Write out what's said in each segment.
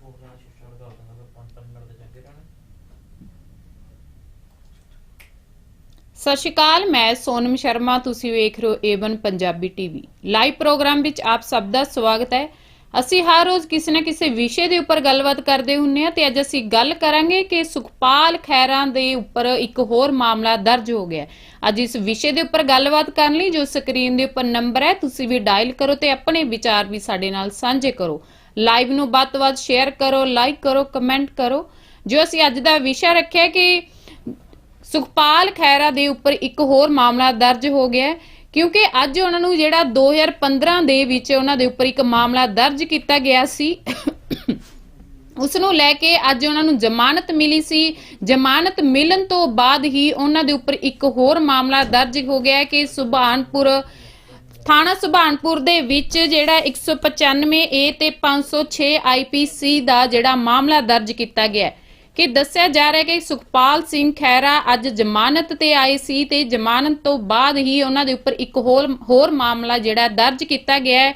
Passport ਦਾ ਸ਼ਿਸ਼ਾ ਦਿੰਦਾ ਤਾਂ 5 minute ਦੇ ਚੰਗੇ ਰਹਿਣੇ। ਸਤਿ ਸ਼੍ਰੀ ਅਕਾਲ, ਮੈਂ ਸੋਨਮ ਸ਼ਰਮਾ, ਤੁਸੀਂ ਵੇਖ ਰਹੇ ਹੋ A one Punjabi TV live programme ਵਿੱਚ ਆਪ ਸਭ ਦਾ ਸਵਾਗਤ ਹੈ। ਅਸੀਂ ਹਰ ਰੋਜ਼ ਕਿਸੇ ਨਾ ਕਿਸੇ ਵਿਸ਼ੇ ਦੇ ਉੱਪਰ ਗੱਲਬਾਤ ਕਰਦੇ ਹੁੰਨੇ ਆ ਤੇ ਅੱਜ ਅਸੀਂ ਗੱਲ ਕਰਾਂਗੇ ਕਿ ਸੁਖਪਾਲ ਖੈਰਾਂ ਦੇ ਉੱਪਰ ਇੱਕ ਹੋਰ ਮਾਮਲਾ ਦਰਜ ਹੋ ਗਿਆ। ਅੱਜ ਇਸ ਵਿਸ਼ੇ ਦੇ ਉੱਪਰ ਗੱਲਬਾਤ ਕਰਨ ਲਈ ਜੋ ਸਕਰੀਨ ਦੇ ਉੱਪਰ ਨੰਬਰ ਹੈ, ਤੁਸੀਂ ਵੀ ਡਾਇਲ ਕਰੋ ਤੇ ਆਪਣੇ ਵਿਚਾਰ ਵੀ ਸਾਡੇ ਨਾਲ ਸਾਂਝੇ ਕਰੋ। ਲਾਈਵ ਨੂੰ ਵੱਧ ਤੋਂ ਵੱਧ ਸ਼ੇਅਰ ਕਰੋ ਲਾਈਕ ਕਰੋ ਕਮੈਂਟ ਕਰੋ। ਜੋ ਅਸੀਂ ਅੱਜ ਦਾ ਵਿਸ਼ਾ ਰੱਖਿਆ ਕਿ ਸੁਖਪਾਲ ਖੈਰਾ ਦੇ ਉੱਪਰ ਇੱਕ ਹੋਰ ਮਾਮਲਾ ਦਰਜ ਹੋ ਗਿਆ ਕਿਉਂਕਿ ਅੱਜ ਉਹਨਾਂ ਨੂੰ ਜਿਹੜਾ 2015 ਦੇ ਵਿੱਚ ਉਹਨਾਂ ਦੇ ਉੱਪਰ ਇੱਕ ਮਾਮਲਾ ਦਰਜ ਕੀਤਾ ਗਿਆ ਸੀ, ਉਸ ਨੂੰ ਲੈ ਕੇ ਅੱਜ ਉਹਨਾਂ ਨੂੰ ਜ਼ਮਾਨਤ ਮਿਲੀ ਸੀ। ਜ਼ਮਾਨਤ ਮਿਲਣ ਤੋਂ ਬਾਅਦ ਹੀ ਉਹਨਾਂ ਦੇ ਉੱਪਰ ਇੱਕ ਹੋਰ ਮਾਮਲਾ ਦਰਜ ਹੋ ਗਿਆ ਕਿ ਸੁਭਾਨਪੁਰ ਥਾਣਾ ਸੁਭਾਨਪੁਰ ਦੇ ਵਿੱਚ ਜਿਹੜਾ 195 ਏ ਤੇ 506 ਆਈਪੀਸੀ ਦਾ ਜਿਹੜਾ ਮਾਮਲਾ ਦਰਜ ਕੀਤਾ ਗਿਆ ਹੈ ਕਿ ਦੱਸਿਆ ਜਾ ਰਿਹਾ ਹੈ ਕਿ ਸੁਖਪਾਲ ਸਿੰਘ ਖੈਰਾ ਅੱਜ ਜ਼ਮਾਨਤ ਤੇ ਆਏ ਸੀ ਤੇ ਜ਼ਮਾਨਤ ਤੋਂ ਬਾਅਦ ਹੀ ਉਹਨਾਂ ਦੇ ਉੱਪਰ ਇੱਕ ਹੋਰ ਹੋਰ ਮਾਮਲਾ ਜਿਹੜਾ ਦਰਜ ਕੀਤਾ ਗਿਆ ਹੈ।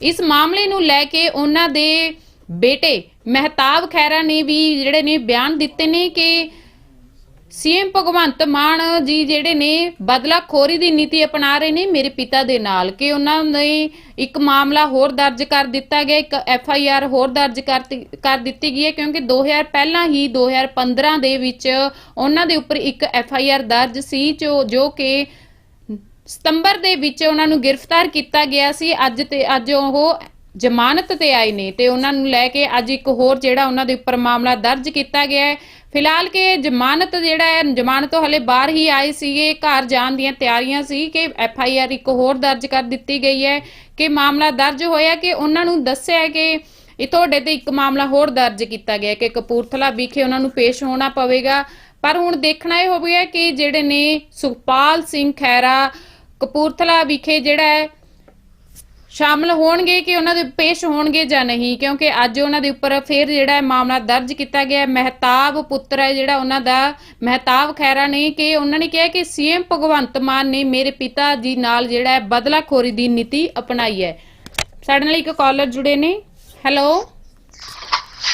ਇਸ ਮਾਮਲੇ ਨੂੰ ਲੈ ਕੇ ਉਹਨਾਂ ਦੇ ਬੇਟੇ ਮਹਿਤਾਬ ਖੈਰਾ ਨੇ ਵੀ ਜਿਹੜੇ ਨੇ ਬਿਆਨ ਦਿੱਤੇ ਨੇ ਕਿ ਸੀਐਮ ਭਗਵੰਤ ਮਾਨ ਜੀ ਜਿਹੜੇ ਨੇ ਬਦਲਾਖੋਰੀ ਦੀ ਨੀਤੀ ਅਪਣਾ ਰਹੇ ਨੇ ਮੇਰੇ ਪਿਤਾ ਦੇ ਨਾਲ, ਕਿ ਉਹਨਾਂ ਨੇ ਇੱਕ ਮਾਮਲਾ ਹੋਰ ਦਰਜ ਕਰ ਦਿੱਤਾ ਗਿਆ, ਇੱਕ ਐਫ ਆਈ ਆਰ ਹੋਰ ਦਰਜ ਕਰ ਦਿੱਤੀ ਗਈ ਹੈ, ਕਿਉਂਕਿ 2000 ਪਹਿਲਾਂ ਹੀ 2015 ਦੇ ਵਿੱਚ ਉਹਨਾਂ ਦੇ ਉੱਪਰ ਇੱਕ ਐਫ ਆਈ ਆਰ ਦਰਜ ਸੀ, ਜੋ ਜੋ ਕਿ ਸਤੰਬਰ ਦੇ ਵਿੱਚ ਉਹਨਾਂ ਨੂੰ ਗ੍ਰਿਫਤਾਰ ਕੀਤਾ ਗਿਆ ਸੀ, ਅੱਜ ਤੇ, ਅੱਜ ਉਹ ਜ਼ਮਾਨਤ ਤੇ ਆਏ ਨੇ, ਤੇ ਉਹਨਾਂ ਨੂੰ ਲੈ ਕੇ ਅੱਜ ਇੱਕ ਹੋਰ ਜਿਹੜਾ ਉਹਨਾਂ ਦੇ ਉੱਪਰ ਮਾਮਲਾ ਦਰਜ ਕੀਤਾ ਗਿਆ ਹੈ ਫਿਲਹਾਲ ਕਿ ਜ਼ਮਾਨਤ ਜਿਹੜਾ ਹੈ, ਜ਼ਮਾਨਤ ਤੋਂ ਹਲੇ ਬਾਹਰ ਹੀ ਆਏ ਸੀਗੇ, ਘਰ ਜਾਣ ਦੀਆਂ ਤਿਆਰੀਆਂ ਸੀ ਕਿ ਐਫ ਆਈ ਆਰ ਇੱਕ ਹੋਰ ਦਰਜ ਕਰ ਦਿੱਤੀ ਗਈ ਹੈ ਕਿ ਮਾਮਲਾ ਦਰਜ ਹੋਇਆ ਕਿ ਉਹਨਾਂ ਨੂੰ ਦੱਸਿਆ ਹੈ ਕਿ ਇਹ ਤੁਹਾਡੇ ਤੇ ਇੱਕ ਮਾਮਲਾ ਹੋਰ ਦਰਜ ਕੀਤਾ ਗਿਆ ਕਿ ਕਪੂਰਥਲਾ ਵਿਖੇ ਉਹਨਾਂ ਨੂੰ ਪੇਸ਼ ਹੋਣਾ ਪਵੇਗਾ। ਪਰ ਹੁਣ ਦੇਖਣਾ ਇਹ ਹੋਵੇਗਾ ਕਿ ਜਿਹੜੇ ਨੇ ਸੁਖਪਾਲ ਸਿੰਘ ਖੈਰਾ ਕਪੂਰਥਲਾ ਵਿਖੇ ਜਿਹੜਾ ਹੈ ਸ਼ਾਮਲ ਹੋਣਗੇ ਕਿ ਉਹਨਾਂ ਦੇ ਪੇਸ਼ ਹੋਣਗੇ ਜਾਂ ਨਹੀਂ? ਕਿਉਂਕਿ ਅੱਜ ਉਹਨਾਂ ਦੇ ਉੱਪਰ ਫਿਰ ਜਿਹੜਾ ਹੈ ਮਾਮਲਾ ਦਰਜ ਕੀਤਾ ਗਿਆ ਹੈ। ਮਹਿਤਾਬ ਪੁੱਤਰ ਹੈ ਜਿਹੜਾ ਉਹਨਾਂ ਦਾ। ਮਹਿਤਾਬ ਖੈਰਾ ਨੇ ਕਿ ਉਹਨਾਂ ਨੇ ਕਿਹਾ ਕਿ ਸੀਐਮ ਭਗਵੰਤ ਮਾਨ ਨੇ ਮੇਰੇ ਪਿਤਾ ਜੀ ਨਾਲ ਜਿਹੜਾ ਹੈ ਬਦਲਾਖੋਰੀ ਦੀ ਨੀਤੀ ਅਪਣਾਈ ਹੈ। ਸਾਡੇ ਨਾਲ ਇੱਕ ਕਾਲਰ ਜੁੜੇ ਨੇ। ਹੈਲੋ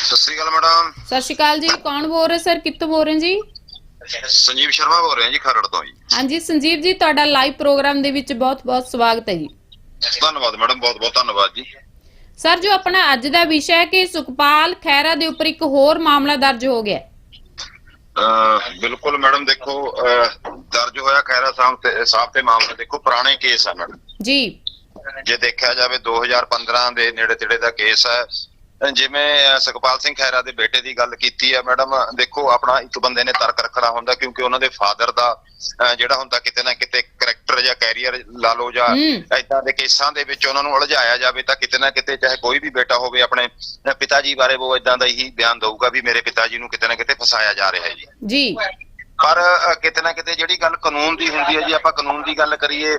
ਸਤਿ ਸ੍ਰੀ ਅਕਾਲ ਮੈਡਮ। ਸਤਿ ਸ਼੍ਰੀ ਅਕਾਲ ਜੀ। ਕੌਣ ਬੋਲ ਰਹੇ ਸਰ? ਕਿੱਥੋਂ ਬੋਲ ਰਹੇ ਜੀ? ਸੰਜੀਵ ਸ਼ਰਮਾ ਬੋਲ ਰਿਹਾ ਜੀ ਖਰੜ ਤੋਂ ਜੀ। ਹਾਂਜੀ ਸੰਜੀਵ ਜੀ ਤੁਹਾਡਾ ਲਾਈਵ ਪ੍ਰੋਗਰਾਮ ਦੇ ਵਿੱਚ ਬਹੁਤ-ਬਹੁਤ ਸਵਾਗਤ ਹੈ ਜੀ। ਧੰਨਵਾਦ ਮੈਡਮ ਬਹੁਤ ਬਹੁਤ ਧੰਨਵਾਦ ਜੀ। ਸਰ ਜੋ ਆਪਣਾ ਅੱਜ ਦਾ ਵਿਸ਼ਾ ਹੈ ਕਿ ਸੁਖਪਾਲ ਖੈਰਾ ਦੇ ਉੱਪਰ ਇੱਕ ਹੋਰ ਮਾਮਲਾ ਦਰਜ ਹੋ ਗਿਆ। ਬਿਲਕੁਲ ਮੈਡਮ ਦੇਖੋ ਦਰਜ ਹੋਇਆ ਖੈਰਾ ਸਾਹਿਬ ਤੇ ਸਾਹਿਬ ਤੇ ਮਾਮਲਾ ਦੇਖੋ ਪੁਰਾਣੇ ਕੇਸ ਆ ਮੈਡਮ। ਜੀ। ਜੇ ਦੇਖਿਆ ਜਾਵੇ 2015 ਦੇ ਨੇੜੇ ਤੇੜੇ ਦਾ ਕੇਸ ਹੈ ਜਿਵੇਂ ਸੁਖਪਾਲ ਸਿੰਘ ਖੈਰਾ ਦੇ ਬੇਟੇ ਦੀ ਗੱਲ ਕੀਤੀ ਹੈ ਮੈਡਮ ਦੇਖੋ ਆਪਣਾ ਇੱਕ ਬੰਦੇ ਨੇ ਤਰਕ ਰੱਖਣਾ ਹੁੰਦਾ ਕਿਉਂਕਿ ਉਹਨਾਂ ਦੇ ਫਾਦਰ ਦਾ ਜਿਹੜਾ ਹੁੰਦਾ ਕਿਤੇ ਨਾ ਕਿਤੇ ਕਰੈਕਟਰ ਜਾਂ ਕੈਰੀਅਰ ਲਾ ਲਓ ਜਾਂ। ਏਦਾਂ ਦੇ ਕੇਸਾਂ ਦੇ ਵਿੱਚ ਉਹਨਾਂ ਨੂੰ ਉਲਝਾਇਆ ਜਾਵੇ ਤਾਂ ਕਿਤੇ ਨਾ ਕਿਤੇ ਚਾਹੇ ਕੋਈ ਵੀ ਬੇਟਾ ਹੋਵੇ ਆਪਣੇ ਪਿਤਾ ਜੀ ਬਾਰੇ ਉਹ ਏਦਾਂ ਦਾ ਹੀ ਬਿਆਨ ਦਊਗਾ ਵੀ ਮੇਰੇ ਪਿਤਾ ਜੀ ਨੂੰ ਕਿਤੇ ਨਾ ਕਿਤੇ ਫਸਾਇਆ ਜਾ ਰਿਹਾ ਹੈ ਜੀ ਜੀ ਪਰ ਕਿਤੇ ਨਾ ਕਿਤੇ ਜਿਹੜੀ ਗੱਲ ਕਾਨੂੰਨ ਦੀ ਹੁੰਦੀ ਹੈ ਜੀ ਆਪਾਂ ਕਾਨੂੰਨ ਦੀ ਗੱਲ ਕਰੀਏ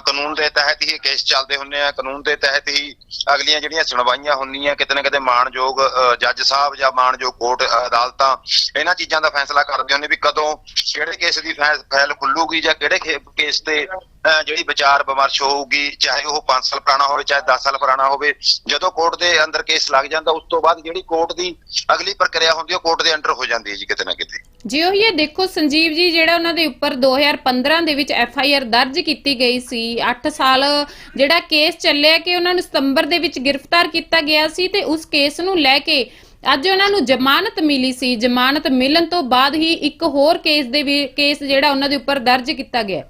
ਕਾਨੂੰਨ ਦੇ ਤਹਿਤ ਹੀ ਇਹ ਕੇਸ ਚੱਲਦੇ ਹੁੰਦੇ ਆ। ਕਾਨੂੰਨ ਦੇ ਤਹਿਤ ਹੀ ਅਗਲੀਆਂ ਜਿਹੜੀਆਂ ਸੁਣਵਾਈਆਂ ਹੁੰਦੀਆਂ ਕਿਤੇ ਨਾ ਕਿਤੇ ਮਾਣਯੋਗ ਜੱਜ ਸਾਹਿਬ ਜਾਂ ਮਾਣਯੋਗ ਕੋਰਟ ਅਦਾਲਤਾਂ, ਇਹਨਾਂ ਚੀਜ਼ਾਂ ਦਾ ਫੈਸਲਾ ਕਰਦੇ ਹੁੰਦੇ ਵੀ ਕਦੋਂ ਕਿਹੜੇ ਕੇਸ ਦੀ ਫੈ- ਫਾਈਲ ਖੁੱਲੂਗੀ ਜਾਂ ਕਿਹੜੇ ਕੇਸ ਤੇ ਜਿਹੜੀ ਵਿਚਾਰ ਵਿਮਰਸ਼ ਹੋਊਗੀ, ਚਾਹੇ ਉਹ 5 ਸਾਲ ਪੁਰਾਣਾ ਹੋਵੇ, ਚਾਹੇ 10 ਸਾਲ ਪੁਰਾਣਾ ਹੋਵੇ, ਜਦੋਂ ਕੋਰਟ ਦੇ ਅੰਦਰ ਕੇਸ ਲੱਗ ਜਾਂਦਾ, ਉਸ ਤੋਂ ਬਾਅਦ ਜਿਹੜੀ ਕੋਰਟ ਦੀ ਅਗਲੀ ਪ੍ਰਕਿਰਿਆ ਹੁੰਦੀ ਹੈ ਕੋਰਟ ਦੇ ਅੰਡਰ ਹੋ ਜਾਂਦੀ ਹੈ ਜੀ, ਕਿਤੇ ਨਾ ਕਿਤੇ। ਜੀ, ਉਹ ਇਹ ਦੇਖੋ ਸੰਜੀਵ ਜੀ, ਜਿਹੜਾ ਉਹਨਾਂ ਦੇ ਉੱਪਰ 2015 ਦੇ ਵਿੱਚ ਐਫ ਆਈ ਆਰ ਦਰਜ ਕੀਤੀ ਗਈ ਸੀ 8 ਸਾਲ ਜਿਹੜਾ ਕੇਸ ਚੱਲਿਆ ਕਿ ਉਹਨਾਂ ਨੂੰ ਸਤੰਬਰ ਦੇ ਵਿੱਚ ਗ੍ਰਿਫਤਾਰ ਕੀਤਾ ਗਿਆ ਸੀ ਤੇ ਉਸ ਕੇਸ ਨੂੰ ਲੈ ਕੇ ਅੱਜ ਉਹਨਾਂ ਨੂੰ ਜ਼ਮਾਨਤ ਮਿਲੀ ਸੀ। ਜ਼ਮਾਨਤ ਮਿਲਣ ਤੋਂ ਬਾਅਦ ਹੀ ਇੱਕ ਹੋਰ ਕੇਸ ਦੇ ਕੇਸ ਜਿਹੜਾ ਉਹਨਾਂ ਦੇ ਉੱਪਰ ਦਰਜ ਕੀਤਾ ਗਿਆ।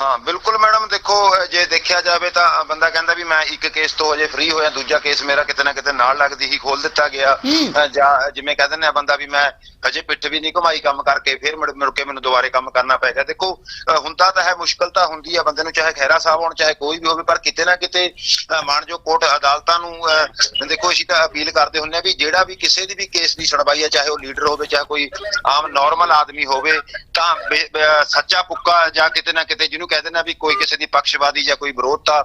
ਹਾਂ ਬਿਲਕੁਲ ਮੈਡਮ ਦੇਖੋ ਜੇ ਦੇਖਿਆ ਜਾਵੇ ਤਾਂ ਬੰਦਾ ਕਹਿੰਦਾ ਵੀ ਮੈਂ ਇੱਕ ਕੇਸ ਤੋਂ ਅਜੇ ਫ੍ਰੀ ਹੋਇਆ ਦੂਜਾ ਕੇਸ ਮੇਰਾ ਕਿਤੇ ਨਾ ਕਿਤੇ ਨਾਲ ਲੱਗਦੀ ਹੀ ਖੋਲ ਦਿੱਤਾ ਗਿਆ। ਜਾਂ ਜਿਵੇਂ ਕਹਿੰਦੇ ਨੇ ਬੰਦਾ ਵੀ ਮੈਂ ਅਜੇ ਪਿੱਠ ਵੀ ਨਹੀਂ ਘੁਮਾਈ ਕੰਮ ਕਰਕੇ ਫਿਰ ਮੁੜ ਮੁੜ ਕੇ ਮੈਨੂੰ ਦੁਬਾਰੇ ਕੰਮ ਕਰਨਾ ਪੈ ਗਿਆ। ਦੇਖੋ ਹੁੰਦਾ ਤਾਂ ਹੈ ਮੁਸ਼ਕਲ ਤਾਂ ਹੁੰਦੀ ਆ ਬੰਦੇ ਨੂੰ ਚਾਹੇ ਖੈਰਾ ਸਾਹਿਬ ਹੋਣ ਚਾਹੇ ਕੋਈ ਵੀ ਹੋਵੇ ਪਰ ਕਿਤੇ ਨਾ ਕਿਤੇ ਮਾਣਯੋਗ ਕੋਰਟ ਅਦਾਲਤਾਂ ਨੂੰ ਦੇਖੋ ਅਸੀਂ ਤਾਂ ਅਪੀਲ ਕਰਦੇ ਹੁੰਨੇ ਆ ਵੀ ਜਿਹੜਾ ਵੀ ਕਿਸੇ ਦੀ ਵੀ ਕੇਸ ਦੀ ਸੁਣਵਾਈ ਹੈ ਚਾਹੇ ਉਹ ਲੀਡਰ ਹੋਵੇ ਚਾਹੇ ਕੋਈ ਆਮ ਨਾਰਮਲ ਆਦਮੀ ਹੋਵੇ ਤਾਂ ਸੱਚਾ ਪੁੱਕਾ ਜਾਂ ਕਿਤੇ ਨਾ ਕਿਤੇ ਜਿਹਨੂੰ ਕਹਿੰਦੇ ਨਾ ਵੀ ਕੋਈ ਕਿਸੇ ਦੀ ਪੱਖਵਾਦੀ ਜਾਂ ਕੋਈ ਵਿਰੋਧਤਾ।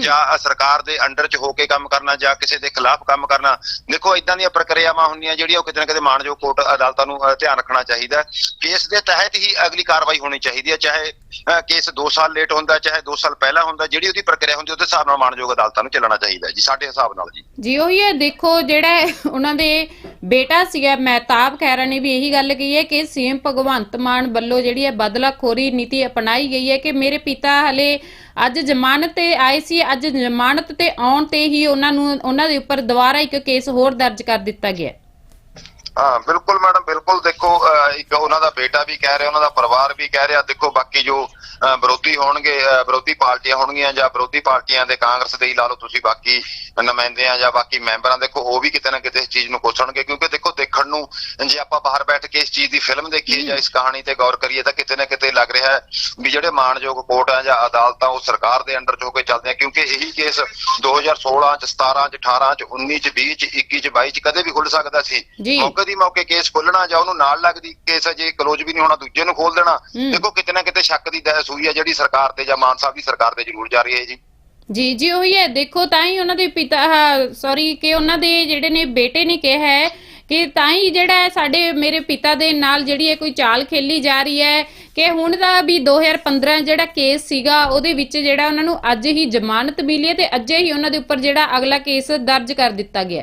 ਜਾਂ ਸਰਕਾਰ ਦੇ ਅੰਡਰ ਚ ਹੋ ਕੇ ਕੰਮ ਕਰਨਾ ਜਾਂ ਕਿਸੇ ਦੇ ਖਿਲਾਫ ਕੰਮ ਕਰਨਾ ਦੇਖੋ ਇਦਾਂ ਦੀਆਂ ਪ੍ਰਕਿਰਿਆਵਾਂ ਹੁੰਦੀਆਂ ਜਿਹੜੀਆਂ ਉਹ ਕਿਤੇ ਨਾ ਕਿਤੇ ਮਾਣਯੋਗ ਕੋਰਟ ਅਦਾਲਤਾਂ ਨੂੰ ਧਿਆਨ ਰੱਖਣਾ ਚਾਹੀਦਾ। ਕੇਸ ਦੇ ਤਹਿਤ ਹੀ ਅਗਲੀ ਕਾਰਵਾਈ ਹੋਣੀ ਚਾਹੀਦੀ ਹੈ ਚਾਹੇ ਕੇਸ 2 ਸਾਲ ਲੇਟ ਹੁੰਦਾ ਚਾਹੇ 2 ਸਾਲ ਪਹਿਲਾਂ ਹੁੰਦਾ ਜਿਹੜੀ ਉਹਦੀ ਪ੍ਰਕਿਰਿਆ ਹੁੰਦੀ ਉਹਦੇ ਹਿਸਾਬ ਨਾਲ ਮਾਣਯੋਗ ਅਦਾਲਤਾਂ ਨੂੰ ਚੱਲਣਾ ਚਾਹੀਦਾ ਜੀ ਸਾਡੇ ਹਿਸਾਬ ਨਾਲ ਜੀ ਜੀ ਉਹੀ ਹੈ ਦੇਖੋ ਜਿਹੜਾ ਉਹਨਾਂ ਦੇ ਬੇਟਾ ਸੀਗਾ ਮਹਿਤਾਬ ਖੈਰਾ ਨੇ ਵੀ ਇਹੀ ਗੱਲ ਕਹੀ ਹੈ ਕਿ ਸੀਐਮ ਭਗਵੰਤ ਮਾਨ ਵੱਲੋਂ ਜਿਹੜੀ ਹੈ ਬਦਲਾਖੋਰੀ ਨੀਤੀ ਅਪਣਾਈ ਗਈ ਹੈ ਕਿ ਮੇਰੇ ਪਿਤਾ ਹਲੇ ਅੱਜ ਜ਼ਮਾਨਤ ਤੇ ਆਏ ਸੀ, ਅੱਜ ਜ਼ਮਾਨਤ ਤੇ ਆਉਣ ਤੇ ਹੀ ਉਹਨਾਂ ਨੂੰ, ਉਹਨਾਂ ਦੇ ਉੱਪਰ ਦੁਬਾਰਾ ਇੱਕ ਕੇਸ ਹੋਰ ਦਰਜ ਕਰ ਦਿੱਤਾ ਗਿਆ ਹੈ। ਬਿਲਕੁਲ ਮੈਡਮ ਬਿਲਕੁਲ ਦੇਖੋ ਇੱਕ ਉਹਨਾਂ ਦਾ ਬੇਟਾ ਵੀ ਕਹਿ ਰਿਹਾ ਉਹਨਾਂ ਦਾ ਪਰਿਵਾਰ ਵੀ ਕਹਿ ਰਿਹਾ ਦੇਖੋ ਬਾਕੀ ਜੋ ਵਿਰੋਧੀ ਹੋਣਗੇ ਵਿਰੋਧੀ ਪਾਰਟੀਆਂ ਹੋਣਗੀਆਂ ਜਾਂ ਵਿਰੋਧੀ ਪਾਰਟੀਆਂ ਦੇ ਕਾਂਗਰਸ ਦੇ ਹੀ ਲਾ ਲਓ ਤੁਸੀਂ ਬਾਕੀ ਨੁਮਾਇੰਦੇ ਆ ਜਾਂ ਬਾਕੀ ਮੈਂਬਰਾਂ ਦੇਖੋ ਉਹ ਵੀ ਕਿਤੇ ਨਾ ਕਿਤੇ ਇਸ ਚੀਜ਼ ਨੂੰ ਕੋਸਣਗੇ ਕਿਉਂਕਿ ਦੇਖੋ ਦੇਖਣ ਨੂੰ ਜੇ ਆਪਾਂ ਬਾਹਰ ਬੈਠ ਕੇ ਇਸ ਚੀਜ਼ ਦੀ ਫਿਲਮ ਦੇਖੀਏ ਜਾਂ ਇਸ ਕਹਾਣੀ ਤੇ ਗੌਰ ਕਰੀਏ ਤਾਂ ਕਿਤੇ ਨਾ ਕਿਤੇ ਲੱਗ ਰਿਹਾ ਹੈ ਵੀ ਜਿਹੜੇ ਮਾਣਯੋਗ ਕੋਰਟ ਆ ਜਾਂ ਅਦਾਲਤਾਂ ਉਹ ਸਰਕਾਰ ਦੇ ਅੰਡਰ ਹੋ ਕੇ ਚੱਲਦੇ ਆ ਕਿਉਂਕਿ ਇਹੀ ਕੇਸ 2016 ਚ 17 ਚ 18 ਚ 19 ਚ 20 ਚ 21 ਚ 22 ਚ ਕਦੇ ਵੀ ਖੁੱਲ ਸਕਦਾ ਸੀ ਜੀ। ਮੌਕੇ ਦੀ ਮੌਕੇ ਕੇਸ ਖੋਲਣਾ ਜਾਂ ਉਹਨੂੰ ਨਾਲ ਲੱਗਦੀ ਕੇਸ ਅਜੇ ਕਲੋਜ਼ ਵੀ ਨਹੀਂ ਹੋਣਾ ਦੂਜੇ ਨੂੰ ਖੋਲ ਦੇਣਾ। ਦੇਖੋ ਕਿਤੇ ਨਾ ਕਿਤੇ ਸ਼ੱਕ ਦੀ ਸੂਈ ਹੈ ਜਿਹੜੀ ਸਰਕਾਰ ਤੇ ਜਾਂ ਮਾਨ ਸਾਹਿਬ ਦੀ ਸਰਕਾਰ ਤੇ ਜ਼ਰੂਰ ਜਾਰੀ ਹੈ ਜੀ ਜੀ ਜੀ ਉਹੀ ਹੈ ਦੇਖੋ ਤਾਂ ਹੀ ਉਹਨਾਂ ਦੇ ਪਿਤਾ ਸੌਰੀ ਕਿ ਉਹਨਾਂ ਦੇ ਜਿਹੜੇ ਨੇ ਬੇਟੇ ਨੇ ਕਿਹਾ ਹੈ ਕਿ ਤਾਂ ਹੀ ਜਿਹੜਾ ਸਾਡੇ ਮੇਰੇ ਪਿਤਾ ਦੇ ਨਾਲ ਜਿਹੜੀ ਹੈ ਕੋਈ ਚਾਲ ਖੇਲੀ ਜਾ ਰਹੀ ਹੈ ਕਿ ਹੁਣ ਦਾ ਵੀ 2015 ਜਿਹੜਾ ਕੇਸ ਸੀਗਾ ਉਹਦੇ ਵਿੱਚ ਜਿਹੜਾ ਉਹਨਾਂ ਨੂੰ ਅੱਜ ਹੀ ਜ਼ਮਾਨਤ ਮਿਲੀ ਹੈ ਤੇ ਅੱਜੇ ਹੀ ਉਹਨਾਂ ਦੇ ਉੱਪਰ ਜਿਹੜਾ ਅਗਲਾ ਕੇਸ ਦਰਜ ਕਰ ਦਿੱਤਾ ਗਿਆ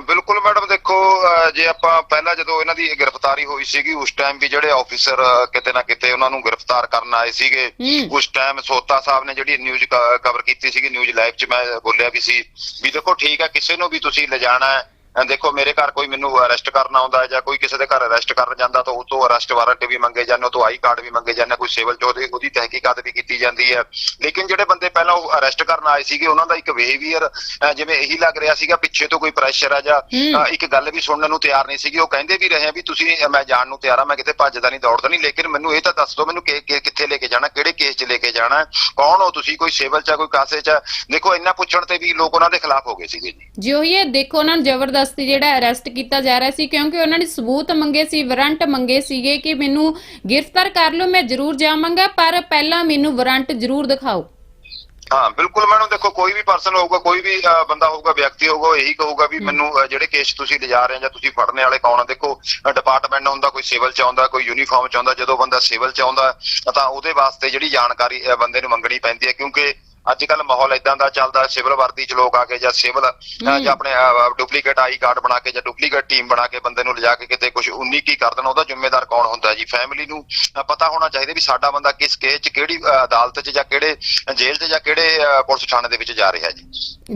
ਬਿਲਕੁਲ ਮੈਡਮ ਦੇਖੋ ਜੇ ਆਪਾਂ ਪਹਿਲਾਂ ਜਦੋਂ ਇਹਨਾਂ ਦੀ ਗ੍ਰਿਫਤਾਰੀ ਹੋਈ ਸੀਗੀ ਉਸ ਟਾਈਮ ਵੀ ਜਿਹੜੇ ਆਫੀਸਰ ਕਿਤੇ ਨਾ ਕਿਤੇ ਉਹਨਾਂ ਨੂੰ ਗ੍ਰਿਫਤਾਰ ਕਰਨ ਆਏ ਸੀਗੇ। ਉਸ ਟਾਈਮ ਸੋਤਾ ਸਾਹਿਬ ਨੇ ਜਿਹੜੀ ਨਿਊਜ਼ ਕਵਰ ਕੀਤੀ ਸੀਗੀ ਨਿਊਜ਼ ਲਾਈਵ 'ਚ ਮੈਂ ਬੋਲਿਆ ਵੀ ਸੀ ਵੀ ਦੇਖੋ ਠੀਕ ਹੈ ਕਿਸੇ ਨੂੰ ਵੀ ਤੁਸੀਂ ਲਿਜਾਣਾ ਹੈ ਦੇਖੋ ਮੇਰੇ ਘਰ ਕੋਈ ਮੈਨੂੰ ਅਰੈਸਟ ਕਰਨ ਆਉਂਦਾ ਜਾਂ ਕੋਈ ਕਿਸੇ ਦੇ ਘਰ ਅਰੈਸਟ ਕਰਨ ਜਾਂਦਾ ਤਾਂ ਉਹ ਤੋਂ ਅਰੈਸਟ ਵਾਰੰਟ ਵੀ ਮੰਗੇ ਜਾਂਦੇ ਉਹ ਤੋਂ ਆਈ ਕਾਰਡ ਵੀ ਮੰਗੇ ਜਾਂਦੇ ਕੋਈ ਸਿਵਲ ਚ ਉਹਦੀ ਤਹਿਕੀਕਾਤ ਵੀ ਕੀਤੀ ਜਾਂਦੀ ਹੈ। ਲੇਕਿਨ ਜਿਹੜੇ ਬੰਦੇ ਪਹਿਲਾਂ ਉਹ ਅਰੈਸਟ ਕਰਨ ਆਏ ਸੀਗੇ ਉਹਨਾਂ ਦਾ ਇੱਕ ਬਿਹੇਵੀਅਰ ਜਿਵੇਂ ਇਹੀ ਲੱਗ ਰਿਹਾ ਸੀਗਾ ਪਿੱਛੇ ਤੋਂ ਕੋਈ ਪ੍ਰੈਸ਼ਰ ਆ ਜਾਂ ਇੱਕ ਗੱਲ ਵੀ ਸੁਣਨ ਨੂੰ ਤਿਆਰ ਨਹੀਂ ਸੀਗੀ। ਉਹ ਕਹਿੰਦੇ ਵੀ ਰਹੇ ਆ ਵੀ ਤੁਸੀਂ ਮੈਂ ਜਾਣ ਨੂੰ ਤਿਆਰ ਆ ਮੈਂ ਕਿਤੇ ਭੱਜਦਾ ਨਹੀਂ ਦੌੜਦਾ ਨਹੀਂ ਲੇਕਿਨ ਮੈਨੂੰ ਇਹ ਤਾਂ ਦੱਸ ਦਿਓ ਮੈਨੂੰ ਕਿੱਥੇ ਲੈ ਕੇ ਜਾਣਾ ਕਿਹੜੇ ਕੇਸ 'ਚ ਲੈ ਕੇ ਜਾਣਾ ਕੌਣ ਹੋ ਤੁਸੀਂ? ਕੋਈ ਸਿਵਲ 'ਚ ਆ, ਕੋਈ ਕਾਸੇ 'ਚ? ਦੇਖੋ ਇੰਨਾ ਪੁੱਛਣ ਤੇ ਵੀ ਲੋਕ ਉਹਨਾਂ ਦੇ ਖਿਲਾਫ ਹੋ ਗਏ ਸੀਗੇ ਜੀ। ਜੀ ਉਹੀ ਹੈ ਦੇਖੋ ਉਹਨਾਂ ਨੂੰ ਜ਼ਬਰਦਸਤੀ ਜਿਹੜਾ ਅਰੈਸਟ ਕੀਤਾ ਜਾ ਰਿਹਾ ਸੀ ਕਿਉਂਕਿ ਉਹਨਾਂ ਨੇ ਸਬੂਤ ਮੰਗੇ ਸੀ ਵਾਰੰਟ ਮੰਗੇ ਸੀਗੇ ਕਿ ਮੈਨੂੰ ਗ੍ਰਿਫਤਾਰ ਕਰ ਲਓ ਮੈਂ ਜ਼ਰੂਰ ਜਾਵਾਂਗਾ ਪਰ ਪਹਿਲਾਂ ਮੈਨੂੰ ਵਾਰੰਟ ਜ਼ਰੂਰ ਦਿਖਾਓ। ਹਾਂ ਬਿਲਕੁਲ ਮੈਡਮ ਦੇਖੋ ਕੋਈ ਵੀ ਪਰਸਨ ਹੋਊਗਾ ਕੋਈ ਵੀ ਬੰਦਾ ਹੋਊਗਾ ਵਿਅਕਤੀ ਹੋਊਗਾ ਉਹ ਇਹੀ ਕਹੂਗਾ ਵੀ ਮੈਨੂੰ ਜਿਹੜੇ ਕੇਸ ਤੁਸੀਂ ਲਿਜਾ ਰਹੇ ਹੋ ਜਾਂ ਤੁਸੀਂ ਫੜਨੇ ਵਾਲੇ ਕੌਣ ਆ ਦੇਖੋ ਡਿਪਾਰਟਮੈਂਟ ਹੁੰਦਾ ਕੋਈ ਸਿਵਲ ਚ ਆਉਂਦਾ ਕੋਈ ਯੂਨੀਫਾਰਮ ਚ ਆਉਂਦਾ ਜਦੋਂ ਬੰਦਾ ਸਿਵਲ ਚ ਆਉਂਦਾ ਤਾਂ ਉਹਦੇ ਵਾਸਤੇ ਜਿਹੜੀ ਜਾਣਕਾਰੀ ਬੰਦੇ ਨੂੰ ਮੰਗਣੀ ਪੈਂਦੀ ਹੈ ਕਿਉਂਕਿ ਅੱਜ ਕੱਲ ਮਾਹੌਲ ਇਦਾਂ ਦਾ ਚੱਲਦਾ ਸਿਵਲ ਵਰਦੀ ਚ ਲੋਕ ਆ ਕੇ ਜਾਂ ਸਿਵਲ। ਜਾਂ ਆਪਣੇ ਡੁਪਲੀਕੇਟ ਆਈ ਕਾਰਡ ਬਣਾ ਕੇ ਜਾਂ ਡੁਪਲੀਕੇਟ ਟੀਮ ਬਣਾ ਕੇ ਬੰਦੇ ਨੂੰ ਲਿਜਾ ਕੇ ਕਿਤੇ ਕੁਝ ਉਨੀ ਕੀ ਕਰ ਦੇਣਾ ਉਹਦਾ ਜ਼ਿੰਮੇਦਾਰ ਕੌਣ ਹੁੰਦਾ ਜੀ ਫੈਮਿਲੀ ਨੂੰ ਪਤਾ ਹੋਣਾ ਚਾਹੀਦਾ ਵੀ ਸਾਡਾ ਬੰਦਾ ਕਿਸ ਕੇਸ ਚ ਕਿਹੜੀ ਅਦਾਲਤ ਚ ਜਾਂ ਕਿਹੜੇ ਜੇਲ੍ਹ ਚ ਜਾਂ ਕਿਹੜੇ ਪੁਲਿਸ ਥਾਣੇ ਦੇ ਵਿੱਚ ਜਾ ਰਿਹਾ ਜੀ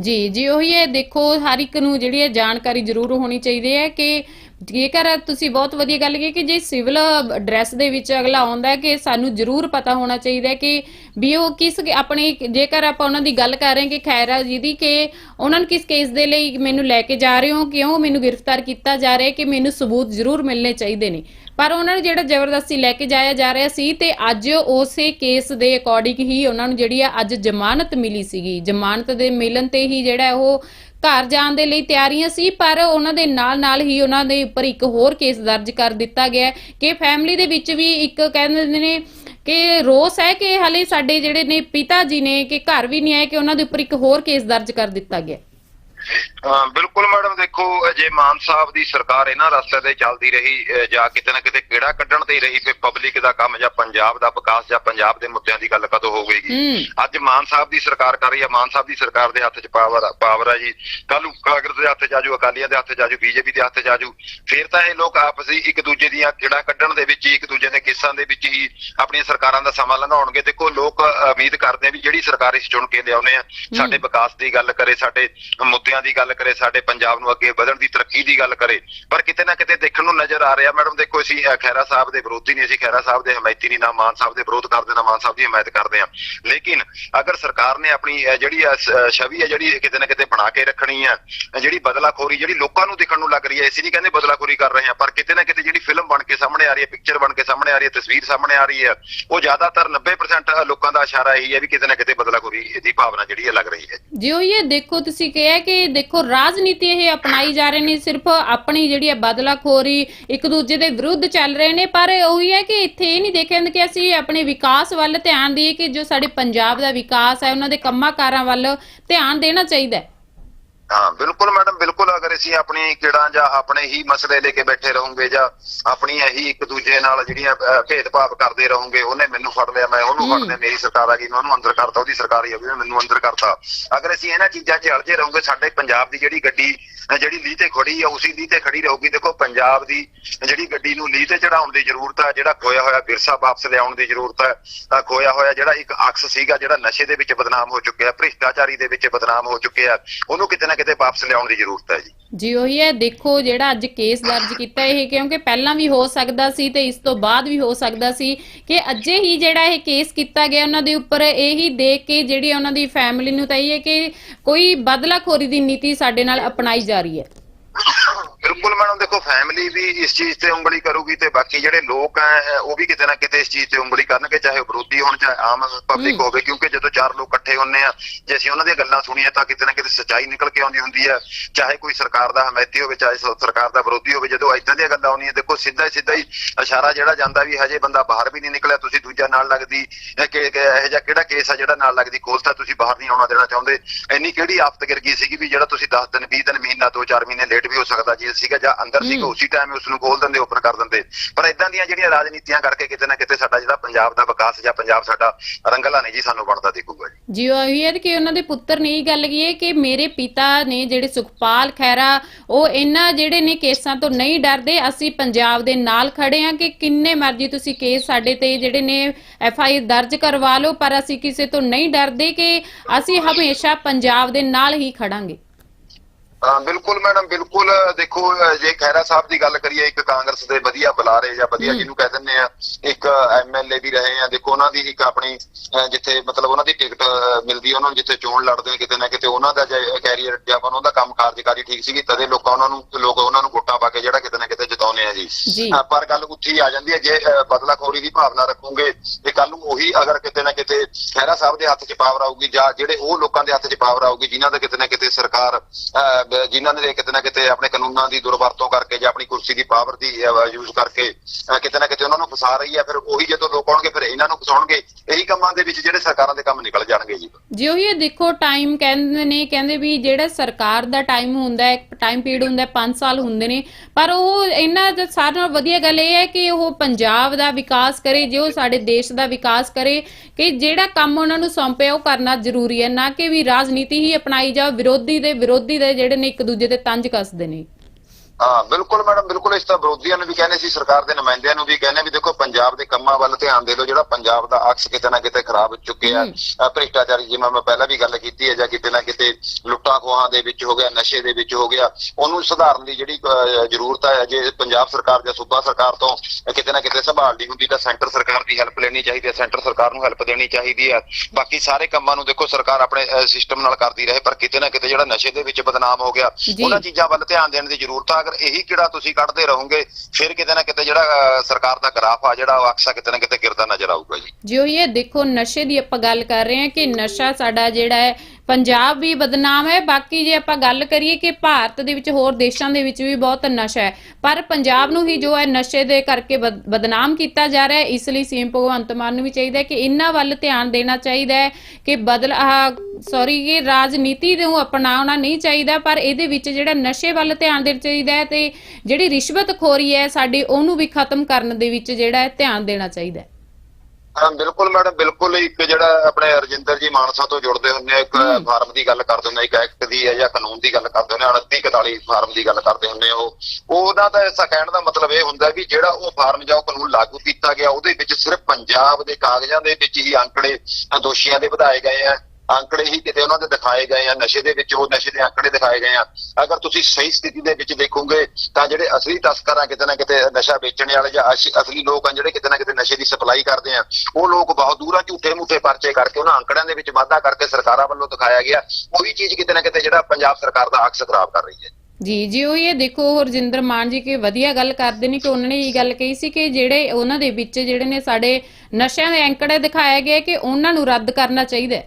ਜੀ ਜੀ ਉਹੀ ਹੈ ਦੇਖੋ ਹਰ ਇੱਕ ਨੂੰ ਜਿਹੜੀ ਹੈ ਜਾਣਕਾਰੀ ਜ਼ਰੂਰ ਹੋਣੀ ਚਾਹੀਦੀ ਹੈ ਕਿ ਜੇਕਰ ਤੁਸੀਂ ਬਹੁਤ ਵਧੀਆ ਗੱਲ ਕੀਤੀ ਕਿ ਜੇ ਸਿਵਲ ਡਰੈਸ ਦੇ ਵਿੱਚ ਅਗਲਾ ਆਉਂਦਾ ਹੈ ਕਿ ਸਾਨੂੰ ਜ਼ਰੂਰ ਪਤਾ ਹੋਣਾ ਚਾਹੀਦਾ ਹੈ ਕਿ ਵੀ ਉਹ ਕਿਸ ਆਪਣੇ ਜੇਕਰ ਆਪਾਂ ਉਹਨਾਂ ਦੀ ਗੱਲ ਕਰ ਰਹੇ ਹਾਂ ਕਿ ਖੈਰਾ ਜੀ ਦੀ ਕਿ ਉਹਨਾਂ ਨੂੰ ਕਿਸ ਕੇਸ ਦੇ ਲਈ ਮੈਨੂੰ ਲੈ ਕੇ ਜਾ ਰਹੇ ਹੋ, ਕਿਉਂ ਮੈਨੂੰ ਗ੍ਰਿਫਤਾਰ ਕੀਤਾ ਜਾ ਰਿਹਾ ਹੈ ਕਿ ਮੈਨੂੰ ਸਬੂਤ ਜ਼ਰੂਰ ਮਿਲਣੇ ਚਾਹੀਦੇ ਨੇ। ਪਰ ਉਹਨਾਂ ਨੂੰ ਜਿਹੜਾ ਜ਼ਬਰਦਸਤੀ ਲੈ ਕੇ ਜਾਇਆ ਜਾ ਰਿਹਾ ਸੀ ਤੇ ਅੱਜ ਉਸੇ ਕੇਸ ਦੇ ਅਕੋਰਡਿੰਗ ਹੀ ਉਹਨਾਂ ਨੂੰ ਜਿਹੜੀ ਆ ਅੱਜ ਜ਼ਮਾਨਤ ਮਿਲੀ ਸੀਗੀ। ਜ਼ਮਾਨਤ ਦੇ ਮਿਲਣ ਤੇ ਹੀ ਜਿਹੜਾ ਉਹ ਘਰ ਜਾਣ ਦੇ ਲਈ ਤਿਆਰੀਆਂ ਸੀ, ਪਰ ਉਹਨਾਂ ਦੇ ਨਾਲ ਨਾਲ ਹੀ ਉਹਨਾਂ ਦੇ ਉੱਪਰ ਇੱਕ ਹੋਰ ਕੇਸ ਦਰਜ ਕਰ ਦਿੱਤਾ ਗਿਆ ਕਿ ਫੈਮਿਲੀ ਦੇ ਵਿੱਚ ਵੀ ਇੱਕ ਕਹਿੰਦੇ ਨੇ ਕਿ ਰੋਸ ਹੈ ਕਿ ਹਲੇ ਸਾਡੇ ਜਿਹੜੇ ਨੇ ਪਿਤਾ ਜੀ ਨੇ ਕਿ ਘਰ ਵੀ ਨਹੀਂ ਆਏ, ਕਿ ਉਹਨਾਂ ਦੇ ਉੱਪਰ ਇੱਕ ਹੋਰ ਕੇਸ ਦਰਜ ਕਰ ਦਿੱਤਾ ਗਿਆ ਬਿਲਕੁਲ ਮੈਡਮ ਦੇਖੋ ਜੇ ਮਾਨ ਸਾਹਿਬ ਦੀ ਸਰਕਾਰ ਇਹਨਾਂ ਰਸਤੇ ਤੇ ਚੱਲਦੀ ਰਹੀ ਜਾਂ ਕਿਤੇ ਨਾ ਕਿਤੇ ਕਿਹੜਾ ਕੱਢਣ ਤੇ ਰਹੀ ਫਿਰ ਪਬਲਿਕ ਦਾ ਕੰਮ ਜਾਂ ਪੰਜਾਬ ਦਾ ਵਿਕਾਸ ਜਾਂ ਪੰਜਾਬ ਦੇ ਮੁੱਦਿਆਂ ਦੀ ਗੱਲ ਕਦੋਂ ਹੋਵੇਗੀ? ਅੱਜ ਮਾਨ ਸਾਹਿਬ ਦੀ ਸਰਕਾਰ ਕਰ ਰਹੀ ਹੈ ਮਾਨ ਸਾਹਿਬ ਦੀ ਸਰਕਾਰ ਦੇ ਹੱਥ 'ਚ ਪਾਵਰ ਪਾਵਰ ਹੈ ਜੀ। ਕੱਲ ਕਾਂਗਰਸ ਦੇ ਹੱਥ 'ਚ ਆਜੂ ਅਕਾਲੀਆਂ ਦੇ ਹੱਥ 'ਚ ਆਜੂ ਬੀਜੇਪੀ ਦੇ ਹੱਥ 'ਚ ਆਜੂ ਫਿਰ ਤਾਂ ਇਹ ਲੋਕ ਆਪਸੀ ਇੱਕ ਦੂਜੇ ਦੀਆਂ ਕਿਹੜਾ ਕੱਢਣ ਦੇ ਵਿੱਚ ਹੀ ਇੱਕ ਦੂਜੇ ਦੇ ਕੇਸਾਂ ਦੇ ਵਿੱਚ ਹੀ ਆਪਣੀਆਂ ਸਰਕਾਰਾਂ ਦਾ ਸਮਾਂ ਲੰਘਾਉਣਗੇ। ਦੇਖੋ ਲੋਕ ਉਮੀਦ ਕਰਦੇ ਆ ਵੀ ਜਿਹੜੀ ਸਰਕਾਰ ਇਸ ਚੁਣ ਕੇ ਲਿਆਉਨੇ ਆ ਸਾਡੇ ਵਿਕਾਸ ਦੀ ਗੱਲ ਕਰੇ ਸਾਡੇ ਮੁੱਦਿਆਂ ਦੀ ਗੱਲ ਕਰੇ ਸਾਡੇ ਪੰਜਾਬ ਨੂੰ ਅੱਗੇ ਵਧਣ ਦੀ ਤਰੱਕੀ ਦੀ ਗੱਲ ਕਰੇ ਪਰ ਕਿਤੇ ਨਾ ਕਿਤੇ ਦੇਖਣ ਨੂੰ ਨਜ਼ਰ ਆ ਰਿਹਾ ਮੈਡਮ ਦੇਖੋ ਅਸੀਂ ਅਹ, ਸਾਹਿਬ ਦੇ ਵਿਰੋਧੀ ਨਹੀਂ ਅਸੀਂ ਖਹਿਰਾ ਸਾਹਿਬ ਦੇ ਹਮਾਇਤੀ ਨਹੀਂ ਨਾ ਮਾਨ ਸਾਹਿਬ ਦੇ ਵਿਰੋਧ ਕਰਦੇ ਨਾ ਮਾਨ ਸਾਹਿਬ ਦੀ ਹਮਾਇਤ ਕਰਦੇ ਆ ਲੇਕਿਨ ਅਗਰ ਸਰਕਾਰ ਨੇ ਆਪਣੀ ਜਿਹੜੀ ਛਵੀ ਹੈ ਜਿਹੜੀ ਕਿਤੇ ਨਾ ਕਿਤੇ ਬਣਾ ਕੇ ਰੱਖਣੀ ਹੈ ਜਿਹੜੀ ਬਦਲਾਖੋਰੀ ਜਿਹੜੀ ਲੋਕਾਂ ਨੂੰ ਦੇਖਣ ਨੂੰ ਲੱਗ ਰਹੀ ਹੈ ਅਸੀਂ ਨਹੀਂ ਕਹਿੰਦੇ ਬਦਲਾਖੋਰੀ ਕਰ ਰਹੇ ਹਾਂ ਪਰ ਕਿਤੇ ਨਾ ਕਿਤੇ ਜਿਹੜੀ ਫਿਲਮ ਬਣ ਕੇ ਸਾਹਮਣੇ ਆ ਰਹੀ ਹੈ ਪਿਕਚਰ ਬਣ ਕੇ ਸਾਹਮਣੇ ਆ ਰਹੀ ਹੈ ਤਸਵੀਰ ਸਾਹਮਣੇ ਆ ਰਹੀ ਹੈ ਉਹ ਜ਼ਿਆਦਾਤਰ 90% ਲੋਕਾਂ ਦਾ ਇਸ਼ਾਰਾ ਇਹੀ ਹੈ ਵੀ ਕਿਤੇ ਨਾ ਕਿਤੇ ਬਦਲਾਖੋਰੀ ਦੀ ਭਾਵਨਾ ਜਿਹੜੀ ਹੈ ਲੱਗ ਰਹੀ ਹੈ। ਜੀ ਉਹ ਇਹ ਦੇਖੋ ਤੁਸੀਂ ਕਿਹਾ ਕਿ ਦੇਖੋ, ਰਾਜਨੀਤੀ ਇਹ ਅਪਣਾਈ ਜਾ ਰਹੇ ਨੇ ਸਿਰਫ ਆਪਣੀ ਜਿਹੜੀ ਹੈ ਬਦਲਾਖੋਰੀ ਇੱਕ ਦੂਜੇ ਦੇ ਵਿਰੁੱਧ ਚੱਲ ਰਹੇ ਨੇ, ਪਰ ਉਹੀ ਹੈ ਕਿ ਇੱਥੇ ਇਹ ਨਹੀਂ ਦੇਖਿਆ ਜਾਂਦਾ ਕਿ ਅਸੀਂ ਆਪਣੇ ਵਿਕਾਸ ਵੱਲ ਧਿਆਨ ਦਈਏ ਕਿ ਜੋ ਸਾਡੇ ਪੰਜਾਬ ਦਾ ਵਿਕਾਸ ਹੈ, ਉਹਨਾਂ ਦੇ ਕੰਮਾਂ ਕਾਰਾਂ ਵੱਲ ਧਿਆਨ ਦੇਣਾ ਚਾਹੀਦਾ ਹੈ। ਹਾਂ ਬਿਲਕੁਲ ਮੈਡਮ ਬਿਲਕੁਲ ਅਗਰ ਅਸੀਂ ਆਪਣੀ ਕਿਹੜਾ ਜਾਂ ਆਪਣੇ ਹੀ ਮਸਲੇ ਲੈ ਕੇ ਬੈਠੇ ਰਹੋਗੇ ਜਾਂ ਆਪਣੀ ਇਹੀ ਇੱਕ ਦੂਜੇ ਨਾਲ ਜਿਹੜੀਆਂ ਭੇਦਭਾਵ ਕਰਦੇ ਰਹੋਗੇ ਉਹਨੇ ਮੈਨੂੰ ਫੜ ਲਿਆ ਮੈਂ ਉਹਨੂੰ ਫੜ। ਲਿਆ ਮੇਰੀ ਸਰਕਾਰ ਆ ਗਈ ਮੈਂ ਉਹਨੂੰ ਅੰਦਰ ਕਰਤਾ ਉਹਦੀ ਸਰਕਾਰ ਆ ਗਈ ਮੈਨੂੰ ਅੰਦਰ ਕਰਤਾ ਅਗਰ ਅਸੀਂ ਇਹਨਾਂ ਚੀਜ਼ਾਂ 'ਚ ਅਲਝੇ ਰਹੋਗੇ ਸਾਡੇ ਪੰਜਾਬ ਦੀ ਜਿਹੜੀ ਗੱਡੀ ਜਿਹੜੀ ਲੀਹ ਤੇ ਖੜੀ ਆ, ਉਸੇ ਲੀਹ ਤੇ ਖੜੀ ਰਹੂਗੀ। ਦੇਖੋ, ਪੰਜਾਬ ਦੀ ਜਿਹੜੀ ਗੱਡੀ ਨੂੰ ਲੀਹ ਤੇ ਚੜਾਉਣ ਦੀ ਜ਼ਰੂਰਤ ਹੈ ਜਿਹੜਾ ਖੋਇਆ ਹੋਇਆ ਵਿਰਸਾ ਵਾਪਸ ਲਿਆਉਣ ਦੀ ਜ਼ਰੂਰਤ ਹੈ ਖੋਇਆ ਹੋਇਆ ਜਿਹੜਾ ਇੱਕ ਅਕਸ ਸੀਗਾ, ਜਿਹੜਾ ਨਸ਼ੇ ਦੇ ਵਿੱਚ ਬਦਨਾਮ ਹੋ ਚੁੱਕਿਆ, ਭ੍ਰਿਸ਼ਟਾਚਾਰੀ ਦੇ ਵਿੱਚ ਬਦਨਾਮ ਹੋ ਚੁੱਕਿਆ, ਉਹਨੂੰ ਕਿਤੇ ਨਾ ਕਿਤੇ ਵਾਪਸ ਲਿਆਉਣ ਦੀ ਜ਼ਰੂਰਤ ਹੈ ਜੀ। ਜੀ, ਉਹੀ ਹੈ। ਦੇਖੋ, ਜਿਹੜਾ ਅੱਜ ਕੇਸ ਦਰਜ ਕੀਤਾ ਇਹ, ਕਿਉਂਕਿ ਪਹਿਲਾਂ ਵੀ ਹੋ ਸਕਦਾ ਸੀ ਤੇ ਇਸ ਤੋਂ ਬਾਅਦ ਵੀ ਹੋ ਸਕਦਾ ਸੀ ਕਿ ਅੱਜੇ ਹੀ ਜਿਹੜਾ ਇਹ ਕੇਸ ਕੀਤਾ ਗਿਆ ਉਹਨਾਂ ਦੇ ਉੱਪਰ, ਇਹੀ ਦੇਖ ਕੇ ਜਿਹੜੀ ਉਹਨਾਂ ਦੀ ਫੈਮਿਲੀ ਨੂੰ ਤਾਂ ਇਹ ਹੈ ਕਿ ਕੋਈ ਬਦਲਾਖੋਰੀ ਦੀ ਨੀਤੀ ਸਾਡੇ ਨਾਲ ਅਪਣਾਈ ਜਾ ਰਹੀ ਹੈ। ਬਿਲਕੁਲ ਮੈਡਮ ਦੇਖੋ ਫੈਮਿਲੀ ਵੀ ਇਸ ਚੀਜ਼ ਤੇ ਉਂਗਲੀ ਕਰੂਗੀ ਤੇ ਬਾਕੀ ਜਿਹੜੇ ਲੋਕ ਆ ਉਹ ਵੀ ਕਿਤੇ ਨਾ ਕਿਤੇ ਇਸ ਚੀਜ਼ ਤੇ ਉਂਗਲੀ ਕਰਨਗੇ ਚਾਹੇ ਵਿਰੋਧੀ ਹੋਣ ਚਾਹੇ ਆਮ ਪਬਲਿਕ। ਹੋਵੇ ਕਿਉਂਕਿ ਜਦੋਂ ਚਾਰ ਲੋਕ ਇਕੱਠੇ ਹੁੰਨੇ ਆ ਜੇ ਅਸੀਂ ਉਹਨਾਂ ਦੀਆਂ ਗੱਲਾਂ ਸੁਣੀਏ ਤਾਂ ਕਿਤੇ ਨਾ ਕਿਤੇ ਸੱਚਾਈ ਨਿਕਲ ਕੇ ਆਉਂਦੀ ਹੁੰਦੀ ਹੈ ਚਾਹੇ ਕੋਈ ਸਰਕਾਰ ਦਾ ਹਮਾਇਤੀ ਹੋਵੇ ਚਾਹੇ ਸਰਕਾਰ ਦਾ ਵਿਰੋਧੀ ਹੋਵੇ ਜਦੋਂ ਇਦਾਂ ਦੀਆਂ ਗੱਲਾਂ ਆਉਣੀਆਂ ਦੇਖੋ ਸਿੱਧਾ ਹੀ ਸਿੱਧਾ ਹੀ ਇਸ਼ਾਰਾ ਜਿਹੜਾ ਜਾਂਦਾ ਵੀ ਹਜੇ ਬੰਦਾ ਬਾਹਰ ਵੀ ਨਹੀਂ ਨਿਕਲਿਆ ਤੁਸੀਂ ਦੂਜਾ ਨਾਲ ਲੱਗਦੀ ਇਹ ਕਿ ਇਹੋ ਜਿਹਾ ਕਿਹੜਾ ਕੇਸ ਆ ਜਿਹੜਾ ਨਾਲ ਲੱਗਦੀ ਖੋਲਤਾ ਤੁਸੀਂ ਬਾਹਰ ਨਹੀਂ ਆਉਣਾ ਦੇਣਾ ਚਾਹੁੰਦੇ ਇੰਨੀ ਕਿਹੜੀ ਆਫਤ ਗਿਰ ਗਈ ਸੀਗੀ ਵੀ ਜਿਹੜਾ ਤੁਸੀਂ 10 ਦਿਨ 20 ਦਿਨ ਮਹੀਨਾ 2-4 ਮਹੀਨੇ ਲੇਟ ਵੀ ਹੋ ਸਕਦਾ ਜੀ ਸੀਗਾ ਜਾਂ ਅੰਦਰ ਸੀਗਾ ਹੂੰ। ਉਸੇ ਟਾਈਮ ਉਸ ਨੂੰ ਖੋਲ ਦਿੰਦੇ ਓਪਨ ਕਰ ਦਿੰਦੇ। ਪਰ ਇਦਾਂ ਦੀਆਂ ਜਿਹੜੀਆਂ ਰਾਜਨੀਤੀਆਂ ਕਰਕੇ ਕਿਤੇ ਨਾ ਕਿਤੇ ਸਾਡਾ ਜਿਹੜਾ ਪੰਜਾਬ ਦਾ ਵਿਕਾਸ ਜਾਂ ਪੰਜਾਬ ਸਾਡਾ ਰੰਗਲਾ ਨਹੀਂ ਜੀ ਸਾਨੂੰ ਬਣਦਾ ਦੇਖੂਗਾ ਜੀ। ਜੀ ਉਹੀ ਹੈ ਕਿ ਉਹਨਾਂ ਦੇ ਪੁੱਤਰ ਨੇ ਇਹ ਗੱਲ ਕੀ ਹੈ ਕਿ ਮੇਰੇ ਪਿਤਾ ਨੇ ਜਿਹੜੇ ਸੁਖਪਾਲ ਖਹਿਰਾ ਉਹ ਇਹਨਾਂ ਜਿਹੜੇ ਨੇ ਕੇਸਾਂ ਤੋਂ ਨਹੀਂ ਡਰਦੇ ਅਸੀਂ ਪੰਜਾਬ ਦੇ ਨਾਲ ਖੜੇ ਹਾਂ ਕਿ ਕਿੰਨੇ ਮਰਜ਼ੀ ਤੁਸੀਂ ਕੇਸ ਸਾਡੇ ਤੇ ਜਿਹੜੇ ਨੇ ਐਫ ਆਈ ਦਰਜ ਕਰਵਾ ਲਓ ਪਰ ਅਸੀਂ ਕਿਸੇ ਤੋਂ ਨਹੀਂ ਡਰਦੇ ਕਿ ਅਸੀਂ ਹਮੇਸ਼ਾ ਪੰਜਾਬ ਦੇ ਨਾਲ ਹੀ ਖੜਾਂਗੇ। ਹਾਂ ਬਿਲਕੁਲ ਮੈਡਮ ਬਿਲਕੁਲ ਦੇਖੋ ਜੇ ਖੈਰਾ ਸਾਹਿਬ ਦੀ ਗੱਲ ਕਰੀਏ ਇੱਕ ਕਾਂਗਰਸ ਦੇ ਵਧੀਆ ਬੁਲਾਰੇ ਜਾਂ ਵਧੀਆ। ਜਿਹਨੂੰ ਕਹਿ ਦਿੰਦੇ ਆ ਇੱਕ ਐਮਐਲਏ ਵੀ ਰਹੇ ਆ ਦੇਖੋ ਉਹਨਾਂ ਦੀ ਇੱਕ ਆਪਣੀ ਜਿੱਥੇ ਮਤਲਬ ਉਹਨਾਂ ਦੀ ਟਿਕਟ ਮਿਲਦੀ ਉਹਨਾਂ ਨੂੰ ਜਿੱਥੇ ਚੋਣ ਲੜਦੇ ਆ ਕਿਤੇ ਨਾ ਕਿਤੇ ਉਹਨਾਂ ਦਾ ਕੈਰੀਅਰ ਜਾਂ ਉਹਨਾਂ ਦਾ ਕੰਮ ਕਾਰਜਕਾਰੀ ਠੀਕ ਸੀਗੀ ਤਦੇ ਲੋਕਾਂ ਉਹਨਾਂ ਨੂੰ ਲੋਕ ਉਹਨਾਂ ਨੂੰ ਵੋਟਾਂ ਪਾ ਕੇ ਜਿਹੜਾ ਕਿਤੇ ਨਾ ਕਿਤੇ ਜਿਤਾਉਂਦੇ ਆ ਜੀ ਪਰ ਗੱਲ ਉੱਥੇ ਹੀ ਆ ਜਾਂਦੀ ਹੈ ਜੇ ਅਹ ਬਦਲਾਖੋਰੀ ਦੀ ਭਾਵਨਾ ਰੱਖੋਗੇ ਤੇ ਕੱਲ ਨੂੰ ਉਹੀ ਅਗਰ ਕਿਤੇ ਨਾ ਕਿਤੇ ਖਹਿਰਾ ਸਾਹਿਬ ਦੇ ਹੱਥ 'ਚ ਪਾਵਰ ਆਊਗੀ ਜਾਂ ਜਿਹੜੇ ਉਹ ਲੋਕਾਂ ਦੇ ਹੱਥ 'ਚ ਪਾਵਰ ਆਊਗੀ ਜਿਨ੍ਹਾਂ ਦਾ ਕਿਤੇ ਨਾ ਕਿਤੇ ਸਰਕਾਰ ਜਿਨ੍ਹਾਂ ਨੇ ਕਿਤੇ ਨਾ ਕਿਤੇ ਆਪਣੇ ਕਾਨੂੰਨਾਂ ਦੀ ਦੁਰਵਰਤੋਂ ਕਰਕੇ ਜਾਂ ਆਪਣੀ ਕੁਰਸੀ ਦੀ ਪਾਵਰ ਦੀ ਯੂਜ਼ ਕਰਕੇ ਕਿਤੇ ਨਾ ਕਿਤੇ ਉਹਨਾਂ ਨੂੰ ਫਸਾ ਰਹੀ ਹੈ ਫਿਰ ਉਹੀ ਜਦੋਂ ਲੋਕ ਆਉਣਗੇ, ਫਿਰ ਇਹਨਾਂ ਨੂੰ ਫਸਾਉਣਗੇ। ਇਹੀ ਕੰਮਾਂ ਦੇ ਵਿੱਚ ਜਿਹੜੇ ਸਰਕਾਰਾਂ ਦੇ ਕੰਮ ਨਿਕਲ ਜਾਣਗੇ ਜੀ। ਜੀ, ਉਹੀ ਹੈ ਦੇਖੋ ਟਾਈਮ ਕਹਿੰਦੇ ਨੇ, ਕਹਿੰਦੇ ਵੀ ਜਿਹੜਾ ਸਰਕਾਰ ਦਾ ਟਾਈਮ ਹੁੰਦਾ ਹੈ ਟਾਈਮ ਪੀਰੀਅਡ ਹੁੰਦਾ 5 ਸਾਲ ਹੁੰਦੇ ਨੇ, ਪਰ ਉਹ ਇਹਨਾਂ ਦਾ ਸਾਰਿਆਂ ਨਾਲੋਂ ਵਧੀਆ ਗੱਲ ਇਹ ਹੈ ਕਿ ਉਹ ਪੰਜਾਬ ਦਾ ਵਿਕਾਸ ਕਰੇ, ਜੇ ਉਹ ਸਾਡੇ ਦੇਸ਼ ਦਾ ਵਿਕਾਸ ਕਰੇ, ਕਿ ਜਿਹੜਾ ਕੰਮ ਉਹਨਾਂ ਨੂੰ ਸੌਂਪਿਆ ਉਹ ਕਰਨਾ ਜ਼ਰੂਰੀ ਹੈ, ਨਾ ਕਿ ਵੀ ਰਾਜਨੀਤੀ ਹੀ ਅਪਣਾਈ ਜਾ ਵਿਰੋਧੀ ਦੇ ਵਿਰੋਧੀ ਦੇ ਜਿਹੜੇ ਨੇ ਇੱਕ ਦੂਜੇ ਤੇ ਤੰਜ ਕੱਸਦੇ ਨੇ। ਹਾਂ ਬਿਲਕੁਲ ਮੈਡਮ ਬਿਲਕੁਲ ਇਸ ਤਾਂ ਵਿਰੋਧੀਆਂ ਨੂੰ ਵੀ ਕਹਿੰਦੇ ਸੀ ਸਰਕਾਰ ਦੇ ਨੁਮਾਇੰਦਿਆਂ ਨੂੰ ਵੀ ਕਹਿੰਦੇ ਵੀ ਦੇਖੋ ਪੰਜਾਬ ਦੇ ਕੰਮਾਂ ਵੱਲ ਧਿਆਨ ਦੇ ਲਓ ਜਿਹੜਾ ਪੰਜਾਬ ਦਾ ਅਕਸ ਕਿਤੇ ਨਾ ਕਿਤੇ ਖਰਾਬ ਹੋ ਚੁੱਕਿਆ ਭ੍ਰਿਸ਼ਟਾਚਾਰੀ ਜਿਵੇਂ ਮੈਂ ਪਹਿਲਾਂ ਵੀ ਗੱਲ ਕੀਤੀ ਹੈ ਜਾਂ ਕਿਤੇ ਨਾ ਕਿਤੇ ਲੁੱਟਾਂ ਖੋਹਾਂ ਦੇ ਵਿੱਚ ਹੋ ਗਿਆ ਨਸ਼ੇ ਦੇ ਵਿੱਚ ਹੋ ਗਿਆ ਉਹਨੂੰ ਸੁਧਾਰਨ ਦੀ ਜਿਹੜੀ ਜ਼ਰੂਰਤ ਹੈ ਜੇ ਪੰਜਾਬ ਸਰਕਾਰ ਜਾਂ ਸੂਬਾ ਸਰਕਾਰ ਤੋਂ ਕਿਤੇ ਨਾ ਕਿਤੇ ਸੰਭਾਲਦੀ ਹੁੰਦੀ ਤਾਂ ਸੈਂਟਰ ਸਰਕਾਰ ਦੀ ਹੈਲਪ ਲੈਣੀ ਚਾਹੀਦੀ ਹੈ ਸੈਂਟਰ ਸਰਕਾਰ ਨੂੰ ਹੈਲਪ ਦੇਣੀ ਚਾਹੀਦੀ ਹੈ। ਬਾਕੀ ਸਾਰੇ ਕੰਮਾਂ ਨੂੰ ਦੇਖੋ ਸਰਕਾਰ ਆਪਣੇ ਸਿਸਟਮ ਨਾਲ ਕਰਦੀ ਰਹੇ ਪਰ ਕਿਤੇ ਨਾ ਕਿਤੇ ਜਿਹੜਾ ਨਸ਼ੇ ਦੇ ਵਿੱਚ ਬਦਨਾਮ ਹੋ ਗਿਆ। ਉਹਨਾਂ ਚੀਜ਼ਾਂ ਵੱਲ ਧਿਆਨ ਦੇਣ ਦੀ ਜ਼ਰੂਰਤ ਆ। ਅਗਰ ਇਹੀ ਕਿਹੜਾ ਤੁਸੀਂ ਕੱਢਦੇ ਰਹੋਗੇ, ਫਿਰ ਕਿਤੇ ਨਾ ਕਿਤੇ ਜਿਹੜਾ ਸਰਕਾਰ ਦਾ ਗ੍ਰਾਫ ਆ ਜਿਹੜਾ, ਉਹ ਅਕਸਾ ਕਿਤੇ ਨਾ ਕਿਤੇ ਗਿਰਦਾ ਨਜ਼ਰ ਆਊਗਾ ਜੀ। ਜੀ ਉਹੀ ਦੇਖੋ, ਨਸ਼ੇ ਦੀ ਆਪਾਂ ਗੱਲ ਕਰ ਰਹੇ ਹਾਂ ਕਿ ਨਸ਼ਾ ਸਾਡਾ ਜਿਹੜਾ ਹੈ ਪੰਜਾਬ ਵੀ ਬਦਨਾਮ ਹੈ। ਬਾਕੀ ਜੇ ਆਪਾਂ ਗੱਲ ਕਰੀਏ ਕਿ ਭਾਰਤ ਦੇ ਵਿੱਚ ਹੋਰ ਦੇਸ਼ਾਂ ਦੇ ਵਿੱਚ ਵੀ ਬਹੁਤ ਨਸ਼ਾ ਹੈ। ਪਰ ਪੰਜਾਬ ਨੂੰ ਹੀ ਜੋ ਹੈ ਨਸ਼ੇ ਦੇ ਕਰਕੇ ਬਦ- ਬਦਨਾਮ ਕੀਤਾ ਜਾ ਰਿਹਾ ਹੈ। ਇਸ ਲਈ ਸੀਐਮ ਭਗਵੰਤ ਮਾਨ ਨੂੰ ਵੀ ਚਾਹੀਦਾ ਹੈ ਕਿ ਇਹਨਾਂ ਵੱਲ ਧਿਆਨ ਦੇਣਾ ਚਾਹੀਦਾ ਹੈ ਕਿ ਬਦਲ ਸੌਰੀ ਇਹ ਰਾਜਨੀਤੀ ਨੂੰ ਅਪਣਾਉਣਾ ਨਹੀਂ ਚਾਹੀਦਾ। ਪਰ ਇਹਦੇ ਵਿੱਚ ਜਿਹੜਾ ਨਸ਼ੇ ਵੱਲ ਧਿਆਨ ਦੇਣਾ ਚਾਹੀਦਾ ਹੈ ਤੇ ਜਿਹੜੀ ਰਿਸ਼ਵਤਖੋਰੀ ਹੈ ਸਾਡੀ ਉਹਨੂੰ ਵੀ ਖਤਮ ਕਰਨ ਦੇ ਵਿੱਚ ਜਿਹੜਾ ਹੈ ਧਿਆਨ ਦੇਣਾ ਚਾਹੀਦਾ ਹੈ। ਬਿਲਕੁਲ ਮੈਡਮ ਬਿਲਕੁਲ ਇੱਕ ਜਿਹੜਾ ਆਪਣੇ ਰਜਿੰਦਰ ਜੀ ਮਾਨਸਾ ਤੋਂ ਜੁੜਦੇ ਹੁੰਦੇ ਆ ਇੱਕ। ਫਾਰਮ ਦੀ ਗੱਲ ਕਰਦੇ ਹੁੰਦੇ ਇੱਕ ਐਕਟ ਦੀ ਹੈ ਜਾਂ ਕਾਨੂੰਨ ਦੀ ਗੱਲ ਕਰਦੇ ਹੁੰਦੇ ਆ 29 41 ਫਾਰਮ ਦੀ ਗੱਲ ਕਰਦੇ ਹੁੰਦੇ ਆ ਉਹ ਉਹਦਾ ਤਾਂ ਐਸਾ ਕਹਿਣ ਦਾ ਮਤਲਬ ਇਹ ਹੁੰਦਾ ਵੀ ਜਿਹੜਾ ਉਹ ਫਾਰਮ ਜਾਂ ਉਹ ਕਾਨੂੰਨ ਲਾਗੂ ਕੀਤਾ ਗਿਆ ਉਹਦੇ ਵਿੱਚ ਸਿਰਫ ਪੰਜਾਬ ਦੇ ਕਾਗਜ਼ਾਂ ਦੇ ਵਿੱਚ ਹੀ ਅੰਕੜੇ ਦੋਸ਼ੀਆਂ ਦੇ ਵਧਾਏ ਗਏ ਆ ਅੰਕੜੇ ਹੀ ਕਿਤੇ ਉਹਨਾਂ ਦੇ ਦਿਖਾਏ ਗਏ ਆ, ਨਸ਼ੇ ਦੇ ਵਿੱਚ ਉਹ ਨਸ਼ੇ ਦੇ ਅੰਕੜੇ ਦਿਖਾਏ ਗਏ ਆ। ਅਗਰ ਤੁਸੀਂ ਸਹੀ ਸਥਿਤੀ ਦੇ ਵਿੱਚ ਦੇਖੋਗੇ, ਤਾਂ ਜਿਹੜੇ ਅਸਲੀ ਤਸਕਰ ਆ, ਕਿਤੇ ਨਾ ਕਿਤੇ ਨਸ਼ਾ ਵੇਚਣ ਵਾਲੇ ਜਾਂ ਅਸਲੀ ਲੋਕ ਆ, ਜਿਹੜੇ ਕਿਤੇ ਨਾ ਕਿਤੇ ਨਸ਼ੇ ਦੀ ਸਪਲਾਈ ਕਰਦੇ ਆ, ਉਹ ਲੋਕ ਬਹੁਤ ਦੂਰਾਂ ਝੂਠੇ ਮੂਠੇ ਪਰਚੇ ਕਰਕੇ ਉਹਨਾਂ ਅੰਕੜਿਆਂ ਦੇ ਵਿੱਚ ਵਾਧਾ ਕਰਕੇ ਸਰਕਾਰਾਂ ਵੱਲੋਂ ਦਿਖਾਇਆ ਗਿਆ। ਉਹੀ ਚੀਜ਼ ਕਿਤੇ ਨਾ ਕਿਤੇ ਜਿਹੜਾ ਪੰਜਾਬ ਸਰਕਾਰ ਦਾ ਅਕਸ ਖਰਾਬ ਕਰ ਰਹੀ ਹੈ। ਜੀ ਜੀ, ਉਹ ਇਹ ਦੇਖੋ, ਹਰਜਿੰਦਰ ਮਾਨ ਜੀ, ਕਿ ਵਧੀਆ ਗੱਲ ਕਰਦੇ ਨੇ, ਕਿ ਉਹਨਾਂ ਨੇ ਇਹ ਗੱਲ ਕਹੀ ਸੀ ਕਿ ਜਿਹੜੇ ਉਹਨਾਂ ਦੇ ਵਿੱਚ, ਜਿਹੜੇ ਨੇ ਸਾਡੇ ਨਸ਼ਿਆਂ ਦੇ ਅੰਕੜੇ ਦਿਖਾਏ ਗਏ, ਕਿ ਉਹਨਾਂ ਨੂੰ ਰੱਦ ਕਰਨਾ ਚਾਹੀਦਾ ਹੈ।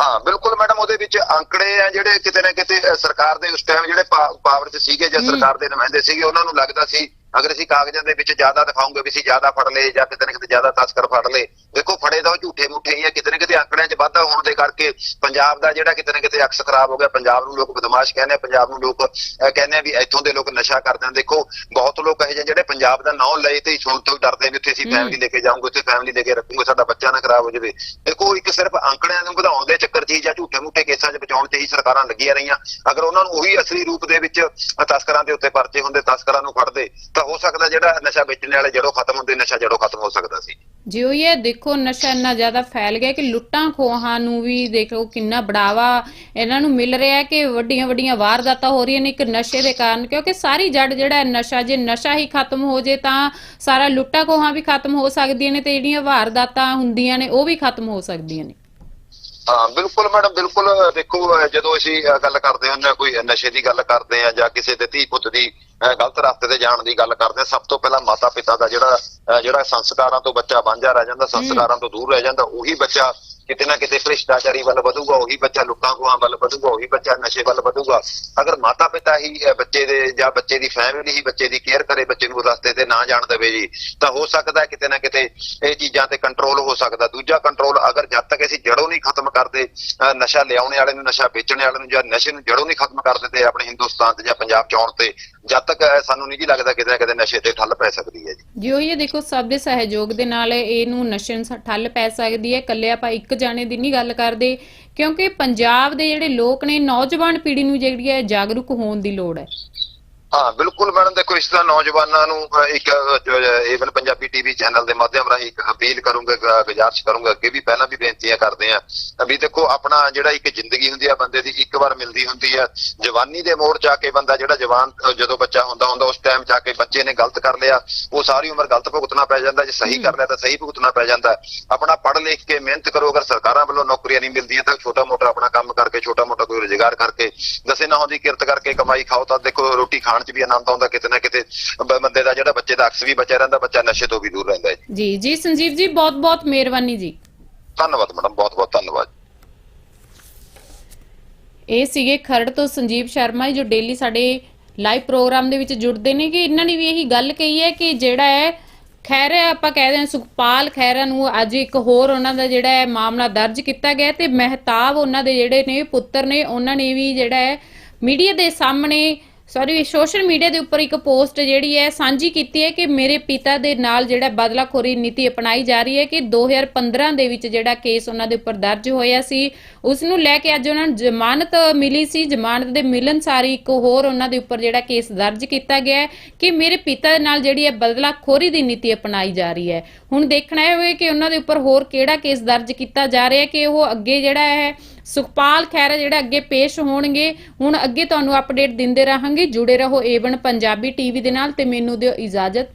ਹਾਂ ਬਿਲਕੁਲ ਮੈਡਮ ਉਹਦੇ ਵਿੱਚ ਅੰਕੜੇ ਆ ਜਿਹੜੇ ਕਿਤੇ ਨਾ ਕਿਤੇ ਸਰਕਾਰ ਦੇ ਉਸ ਟਾਈਮ ਜਿਹੜੇ ਪਾਵਰ 'ਚ ਸੀਗੇ ਜਾਂ। ਸਰਕਾਰ ਦੇ ਨੁਮਾਇੰਦੇ ਸੀਗੇ ਉਹਨਾਂ ਨੂੰ ਲੱਗਦਾ ਸੀ ਅਗਰ ਅਸੀਂ ਕਾਗਜ਼ਾਂ ਦੇ ਵਿੱਚ ਜ਼ਿਆਦਾ ਦਿਖਾਉਂਗੇ ਵੀ ਅਸੀਂ ਜ਼ਿਆਦਾ ਫੜ ਲਏ ਜਾਂ ਕਿਤੇ ਨਾ ਕਿਤੇ ਜ਼ਿਆਦਾ ਤਸਕਰ ਫੜ ਲਏ ਦੇਖੋ ਫੜੇ ਤਾਂ ਉਹ ਝੂਠੇ ਮੂਠੇ ਹੀ ਆ ਕਿਤੇ ਨਾ ਕਿਤੇ ਆંકੜਿਆਂ 'ਚ ਵਾਧਾ ਹੋਣ ਦੇ ਕਰਕੇ ਪੰਜਾਬ ਦਾ ਜਿਹੜਾ ਕਿਤੇ ਨਾ ਕਿਤੇ ਅਕਸ ਖਰਾਬ ਹੋ ਗਿਆ ਪੰਜਾਬ ਨੂੰ ਲੋਕ ਬਦਮਾਸ਼ ਕਹਿੰਦੇ ਆ ਪੰਜਾਬ ਨੂੰ ਲੋਕ ਕਹਿੰਦੇ ਆ ਵੀ ਇੱਥੋਂ ਦੇ ਲੋਕ ਨਸ਼ਾ ਕਰਦੇ ਆ। ਦੇਖੋ ਬਹੁਤ ਲੋਕ ਇਹੋ ਜਿਹੇ ਜਿਹੜੇ ਪੰਜਾਬ ਦਾ ਨਾਂ ਲਏ ਤੇ ਸੁਣ ਤੋਂ ਡਰਦੇ ਵੀ ਉੱਥੇ ਅਸੀਂ। ਫੈਮਿਲੀ ਲੈ ਕੇ ਜਾਵਾਂਗੇ ਉੱਥੇ ਫੈਮਿਲੀ ਲੈ ਕੇ ਰੱਖੂਗੇ ਸਾਡਾ ਬੱਚਾ ਨਾ ਖਰਾਬ ਹੋ ਜਾਵੇ। ਦੇਖੋ ਇੱਕ ਸਿਰਫ ਅੰਕੜਿਆਂ ਨੂੰ ਵਧਾਉਣ ਦੇ ਚੱਕਰ 'ਚ ਹੀ ਜਾਂ ਝੂਠੇ ਮੂਠੇ ਕੇਸਾਂ 'ਚ ਬਚਾਉਣ 'ਚ ਹੀ ਸਰਕਾਰਾਂ ਲੱਗੀਆਂ ਰਹੀਆਂ। ਅਗਰ ਉਹਨਾਂ ਨੂੰ ਉਹੀ ਅਸਲੀ ਰੂਪ ਦੇ ਵਿੱਚ ਤਸਕਰਾਂ ਦੇ ਉੱਤੇ ਪਰਚੇ ਹੁੰਦੇ ਤਸਕਰਾਂ ਨੂੰ ਫੜਦੇ ਤਾਂ ਹੋ ਸਕਦਾ ਜਿਹੜਾ ਨਸ਼ਾ ਵੇਚਣ ਵਾਲੇ ਜੜੋਂ ਖਤਮ ਹੁੰਦੇ ਨਸ਼ਾ ਜੜੋਂ ਖਤਮ ਹੋ ਸਕਦਾ ਸੀ। ਜੀ ਉਹ ਇਹ ਦੇਖੋ ਨਸ਼ਾ ਇੰਨਾ ਜ਼ਿਆਦਾ ਫੈਲ ਗਿਆ ਕਿ ਲੁੱਟਾਂ ਖੋਹਾਂ ਨੂੰ ਵੀ ਦੇਖੋ ਕਿੰਨਾ ਬੜਾਵਾ ਇਹਨਾਂ ਨੂੰ ਮਿਲ ਰਿਹਾ ਕਿ ਵੱਡੀਆਂ ਵੱਡੀਆਂ ਵਾਰਦਾਤਾਂ ਹੋ ਰਹੀਆਂ ਨੇ ਇੱਕ ਨਸ਼ੇ ਦੇ ਕਾਰਨ ਕਿਉਂਕਿ ਸਾਰੀ ਜੜ ਜਿਹੜਾ ਨਸ਼ਾ ਜੇ ਨਸ਼ਾ ਹੀ ਖਤਮ ਹੋ ਜੇ ਤਾਂ ਸਾਰਾ ਲੁੱਟਾਂ ਖੋਹਾਂ ਵੀ ਖਤਮ ਹੋ ਸਕਦੀਆਂ ਨੇ ਤੇ ਜਿਹੜੀਆਂ ਵਾਰਦਾਤਾਂ ਹੁੰਦੀਆਂ ਨੇ ਉਹ ਵੀ ਖਤਮ ਹੋ ਸਕਦੀਆਂ ਨੇ। ਹਾਂ ਬਿਲਕੁਲ ਮੈਡਮ ਬਿਲਕੁਲ ਦੇਖੋ ਜਦੋਂ ਅਸੀਂ ਗੱਲ ਕਰਦੇ ਹੁੰਦੇ ਹਾਂ ਕੋਈ ਨਸ਼ੇ ਦੀ ਗੱਲ ਕਰਦੇ ਆ ਜਾਂ ਕਿਸੇ ਦੇ ਧੀ ਪੁੱਤ ਦੀ ਗਲਤ ਰਸਤੇ ਤੇ ਜਾਣ ਦੀ ਗੱਲ ਕਰਦੇ ਆ ਸਭ ਤੋਂ ਪਹਿਲਾਂ ਮਾਤਾ ਪਿਤਾ ਦਾ ਜਿਹੜਾ ਜਿਹੜਾ ਸੰਸਕਾਰਾਂ ਤੋਂ ਬੱਚਾ ਵਾਂਝਾ ਰਹਿ ਜਾਂਦਾ, ਸੰਸਕਾਰਾਂ ਤੋਂ ਦੂਰ ਰਹਿ ਜਾਂਦਾ, ਉਹੀ ਬੱਚਾ ਕਿਤੇ ਨਾ ਕਿਤੇ ਭ੍ਰਿਸ਼ਟਾਚਾਰੀ ਵੱਲ ਵਧੂਗਾ, ਉਹੀ ਬੱਚਾ ਲੁੱਟਾਂ ਖੋਹਾਂ ਵੱਲ ਵਧੂਗਾ, ਉਹੀ ਬੱਚਾ ਨਸ਼ੇ ਵੱਲ ਵਧੂਗਾ। ਅਗਰ ਮਾਤਾ ਪਿਤਾ ਹੀ ਬੱਚੇ ਦੇ ਜਾਂ ਬੱਚੇ ਦੀ ਫੈਮਿਲੀ ਹੀ ਬੱਚੇ ਦੀ ਕੇਅਰ ਕਰੇ, ਬੱਚੇ ਨੂੰ ਰਸਤੇ ਤੇ ਨਾ ਜਾਣ ਦੇਵੇ ਜੀ, ਤਾਂ ਹੋ ਸਕਦਾ ਕਿਤੇ ਨਾ ਕਿਤੇ ਇਹ ਚੀਜ਼ਾਂ ਤੇ ਕੰਟਰੋਲ ਹੋ ਸਕਦਾ। ਦੂਜਾ ਕੰਟਰੋਲ ਅਗਰ ਜਦ ਤੱਕ ਅਸੀਂ ਜੜੋਂ ਨਹੀਂ ਖਤਮ ਕਰਦੇ ਨਸ਼ਾ ਲਿਆਉਣੇ ਵਾਲੇ ਨੂੰ, ਨਸ਼ਾ ਵੇਚਣ ਵਾਲੇ ਨੂੰ ਜਾਂ ਨਸ਼ੇ ਨੂੰ ਜੜੋਂ ਨਹੀਂ ਖਤਮ ਕਰ ਦਿੰਦੇ ਆਪਣੇ ਹਿੰਦੁਸਤਾਨ ਤੇ ਜਾਂ ਪੰਜਾਬ ਚ ਆਉਣ ਤੇ ਜਦ ਤੱਕ ਸਾਨੂੰ ਨਹੀਂ ਜੀ ਲੱਗਦਾ ਕਿਤੇ ਨਾ ਕਿਤੇ ਨਸ਼ੇ ਤੇ ਠੱਲ ਪੈ ਸਕਦੀ ਹੈ ਜੀ। ਜੀ, ਉਹ ਇਹ ਦੇਖੋ, ਸਭ ਦੇ ਸਹਿਯੋਗ ਦੇ ਨਾਲ ਇਹਨੂੰ ਨਸ਼ੇ ਨੂੰ ਠੱਲ ਪੈ ਸਕਦੀ ਹੈ। ਇਕੱਲੇ ਆਪਾਂ ਇੱਕ ਜਾਣੇ ਦੀ ਨਹੀਂ ਗੱਲ ਕਰਦੇ, ਕਿਉਂਕਿ ਪੰਜਾਬ ਦੇ ਜਿਹੜੇ ਲੋਕ ਨੇ, ਨੌਜਵਾਨ ਪੀੜ੍ਹੀ ਨੂੰ ਜਿਹੜੀ ਹੈ ਜਾਗਰੂਕ ਹੋਣ ਦੀ ਲੋੜ ਹੈ। ਹਾਂ, ਬਿਲਕੁਲ ਮੈਡਮ, ਦੇਖੋ ਇਸ ਤਰ੍ਹਾਂ ਨੌਜਵਾਨਾਂ ਨੂੰ ਇੱਕ ਏਵਨ ਪੰਜਾਬੀ ਟੀਵੀ ਚੈਨਲ ਦੇ ਮਾਧਿਅਮ ਰਾਹੀਂ ਇੱਕ ਅਪੀਲ ਕਰੂੰਗਾ ਗੁਜ਼ਾਰਿਸ਼ ਕਰੂੰਗਾ, ਅੱਗੇ ਵੀ ਪਹਿਲਾਂ ਵੀ ਬੇਨਤੀਆਂ ਕਰਦੇ ਆ ਵੀ ਦੇਖੋ ਆਪਣਾ ਜਿਹੜਾ ਇੱਕ ਜ਼ਿੰਦਗੀ ਹੁੰਦੀ ਆ, ਬੰਦੇ ਦੀ ਇੱਕ ਵਾਰ ਮਿਲਦੀ ਹੁੰਦੀ ਆ, ਜਵਾਨੀ ਦੇ ਮੋੜ ਚ ਕੇ ਬੰਦਾ ਜਿਹੜਾ ਜਵਾਨ ਜਦੋਂ ਬੱਚਾ ਹੁੰਦਾ ਹੁੰਦਾ ਉਸ ਟਾਈਮ ਚ ਕੇ ਬੱਚੇ ਨੇ ਗਲਤ ਕਰ ਲਿਆ, ਉਹ ਸਾਰੀ ਉਮਰ ਗਲਤ ਭੁਗਤਣਾ ਪੈ ਜਾਂਦਾ, ਜੇ ਸਹੀ ਕਰ ਲਿਆ ਤਾਂ ਸਹੀ ਭੁਗਤਣਾ ਪੈ ਜਾਂਦਾ। ਆਪਣਾ ਪੜ੍ਹ ਲਿਖ ਕੇ ਮਿਹਨਤ ਕਰੋ, ਅਗਰ ਸਰਕਾਰਾਂ ਵੱਲੋਂ ਨੌਕਰੀਆਂ ਨਹੀਂ ਮਿਲਦੀਆਂ ਤਾਂ ਛੋਟਾ ਮੋਟਾ ਆਪਣਾ ਕੰਮ ਕਰਕੇ, ਛੋਟਾ ਮੋਟਾ ਕੋਈ ਰੁਜ਼ਗਾਰ ਕਰਕੇ, ਦਸੇ ਨਾ ਦੀ ਕਿਰਤ ਕਰਕੇ ਕਮਾਈ ਖਾਓ ਤਾਂ ਦੇਖੋ ਰੋਟੀ ਖਾਣ 'ਚ ਵੀ ਆਨੰਦ ਆਉਂਦਾ ਕਿਤੇ ਨਾ ਕਿਤੇ ਬੰਦੇ ਦਾ ਜਿਹੜਾ ਬੱਚੇ ਦਾ ਅਕਸ ਵੀ ਬਚਿਆ ਰਹਿੰਦਾ ਬੱਚਾ ਨਸ਼ੇ ਤੋਂ ਵੀ ਦੂਰ ਰਹਿੰਦਾ ਹੈ ਜੀ ਜੀ ਸੰਜੀਵ ਜੀ ਬਹੁਤ ਬਹੁਤ ਮਿਹਰਬਾਨੀ ਜੀ। ਧੰਨਵਾਦ ਮੈਡਮ ਬਹੁਤ ਬਹੁਤ ਧੰਨਵਾਦ। ਇਹ ਸੀਗੇ ਖਰੜ ਤੋਂ ਸੰਜੀਵ ਸ਼ਰਮਾ ਜੀ, ਜੋ ਡੇਲੀ ਸਾਡੇ ਲਾਈਵ ਪ੍ਰੋਗਰਾਮ ਦੇ ਵਿੱਚ ਜੁੜਦੇ ਨੇ ਕਿ ਇਹਨਾਂ ਨੇ ਵੀ ਇਹੀ ਗੱਲ ਕਹੀ ਹੈ ਕਿ ਜਿਹੜਾ ਹੈ ਖੈਰ ਆਪਾਂ ਕਹਿੰਦੇ ਹਾਂ ਸੁਖਪਾਲ ਖੈਰਾ ਨੂੰ ਅੱਜ ਇੱਕ ਹੋਰ ਉਹਨਾਂ ਦਾ ਜਿਹੜਾ ਹੈ ਮਾਮਲਾ ਦਰਜ ਕੀਤਾ ਗਿਆ ਤੇ ਮਹਿਤਾਬ ਉਹਨਾਂ ਦੇ ਜਿਹੜੇ ਨੇ ਪੁੱਤਰ ਨੇ ਉਹਨਾਂ ਨੇ ਵੀ ਜਿਹੜਾ ਹੈ ਮੀਡੀਆ ਦੇ ਸਾਹਮਣੇ ਸੌਰੀ ਸੋਸ਼ਲ ਮੀਡੀਆ ਦੇ ਉੱਪਰ ਇੱਕ ਪੋਸਟ ਜਿਹੜੀ ਹੈ, ਸਾਂਝੀ ਕੀਤੀ ਹੈ ਕਿ ਮੇਰੇ ਪਿਤਾ ਦੇ ਨਾਲ ਜਿਹੜਾ ਬਦਲਾਖੋਰੀ ਨੀਤੀ ਅਪਣਾਈ ਜਾ ਰਹੀ ਹੈ ਕਿ 2015 ਦੇ ਵਿੱਚ ਜਿਹੜਾ ਕੇਸ ਉਹਨਾਂ ਦੇ ਉੱਪਰ ਦਰਜ ਹੋਇਆ ਸੀ। ਉਸ ਨੂੰ ਲੈ ਕੇ ਅੱਜ ਉਹਨਾਂ ਨੂੰ ਜ਼ਮਾਨਤ ਮਿਲੀ ਸੀ। ਜ਼ਮਾਨਤ ਦੇ ਮਿਲਣ ਸਾਰੀ ਇੱਕ ਹੋਰ ਉਹਨਾਂ ਦੇ ਉੱਪਰ ਜਿਹੜਾ ਕੇਸ ਦਰਜ ਕੀਤਾ ਗਿਆ ਕਿ ਮੇਰੇ ਪਿਤਾ ਦੇ ਨਾਲ ਜਿਹੜੀ ਹੈ ਬਦਲਾਖੋਰੀ ਦੀ ਨੀਤੀ ਅਪਣਾਈ ਜਾ ਰਹੀ ਹੈ। ਹੁਣ ਦੇਖਣਾ ਇਹ ਹੋਵੇ ਕਿ ਉਹਨਾਂ ਦੇ ਉੱਪਰ ਹੋਰ ਕਿਹੜਾ ਕੇਸ ਦਰਜ ਕੀਤਾ ਜਾ ਰਿਹਾ ਕਿ ਉਹ ਅੱਗੇ ਜਿਹੜਾ ਹੈ ਸੁਖਪਾਲ ਖੈਰਾ ਜਿਹੜਾ ਅੱਗੇ ਪੇਸ਼ ਹੋਣਗੇ, ਹੁਣ ਅੱਗੇ ਤੁਹਾਨੂੰ ਅਪਡੇਟ ਦਿੰਦੇ ਰਹਾਂਗੇ। ਜੁੜੇ ਰਹੋ ਏਵਨ ਪੰਜਾਬੀ ਟੀਵੀ ਦੇ ਨਾਲ ਤੇ ਮੈਨੂੰ ਦਿਓ ਇਜਾਜ਼ਤ।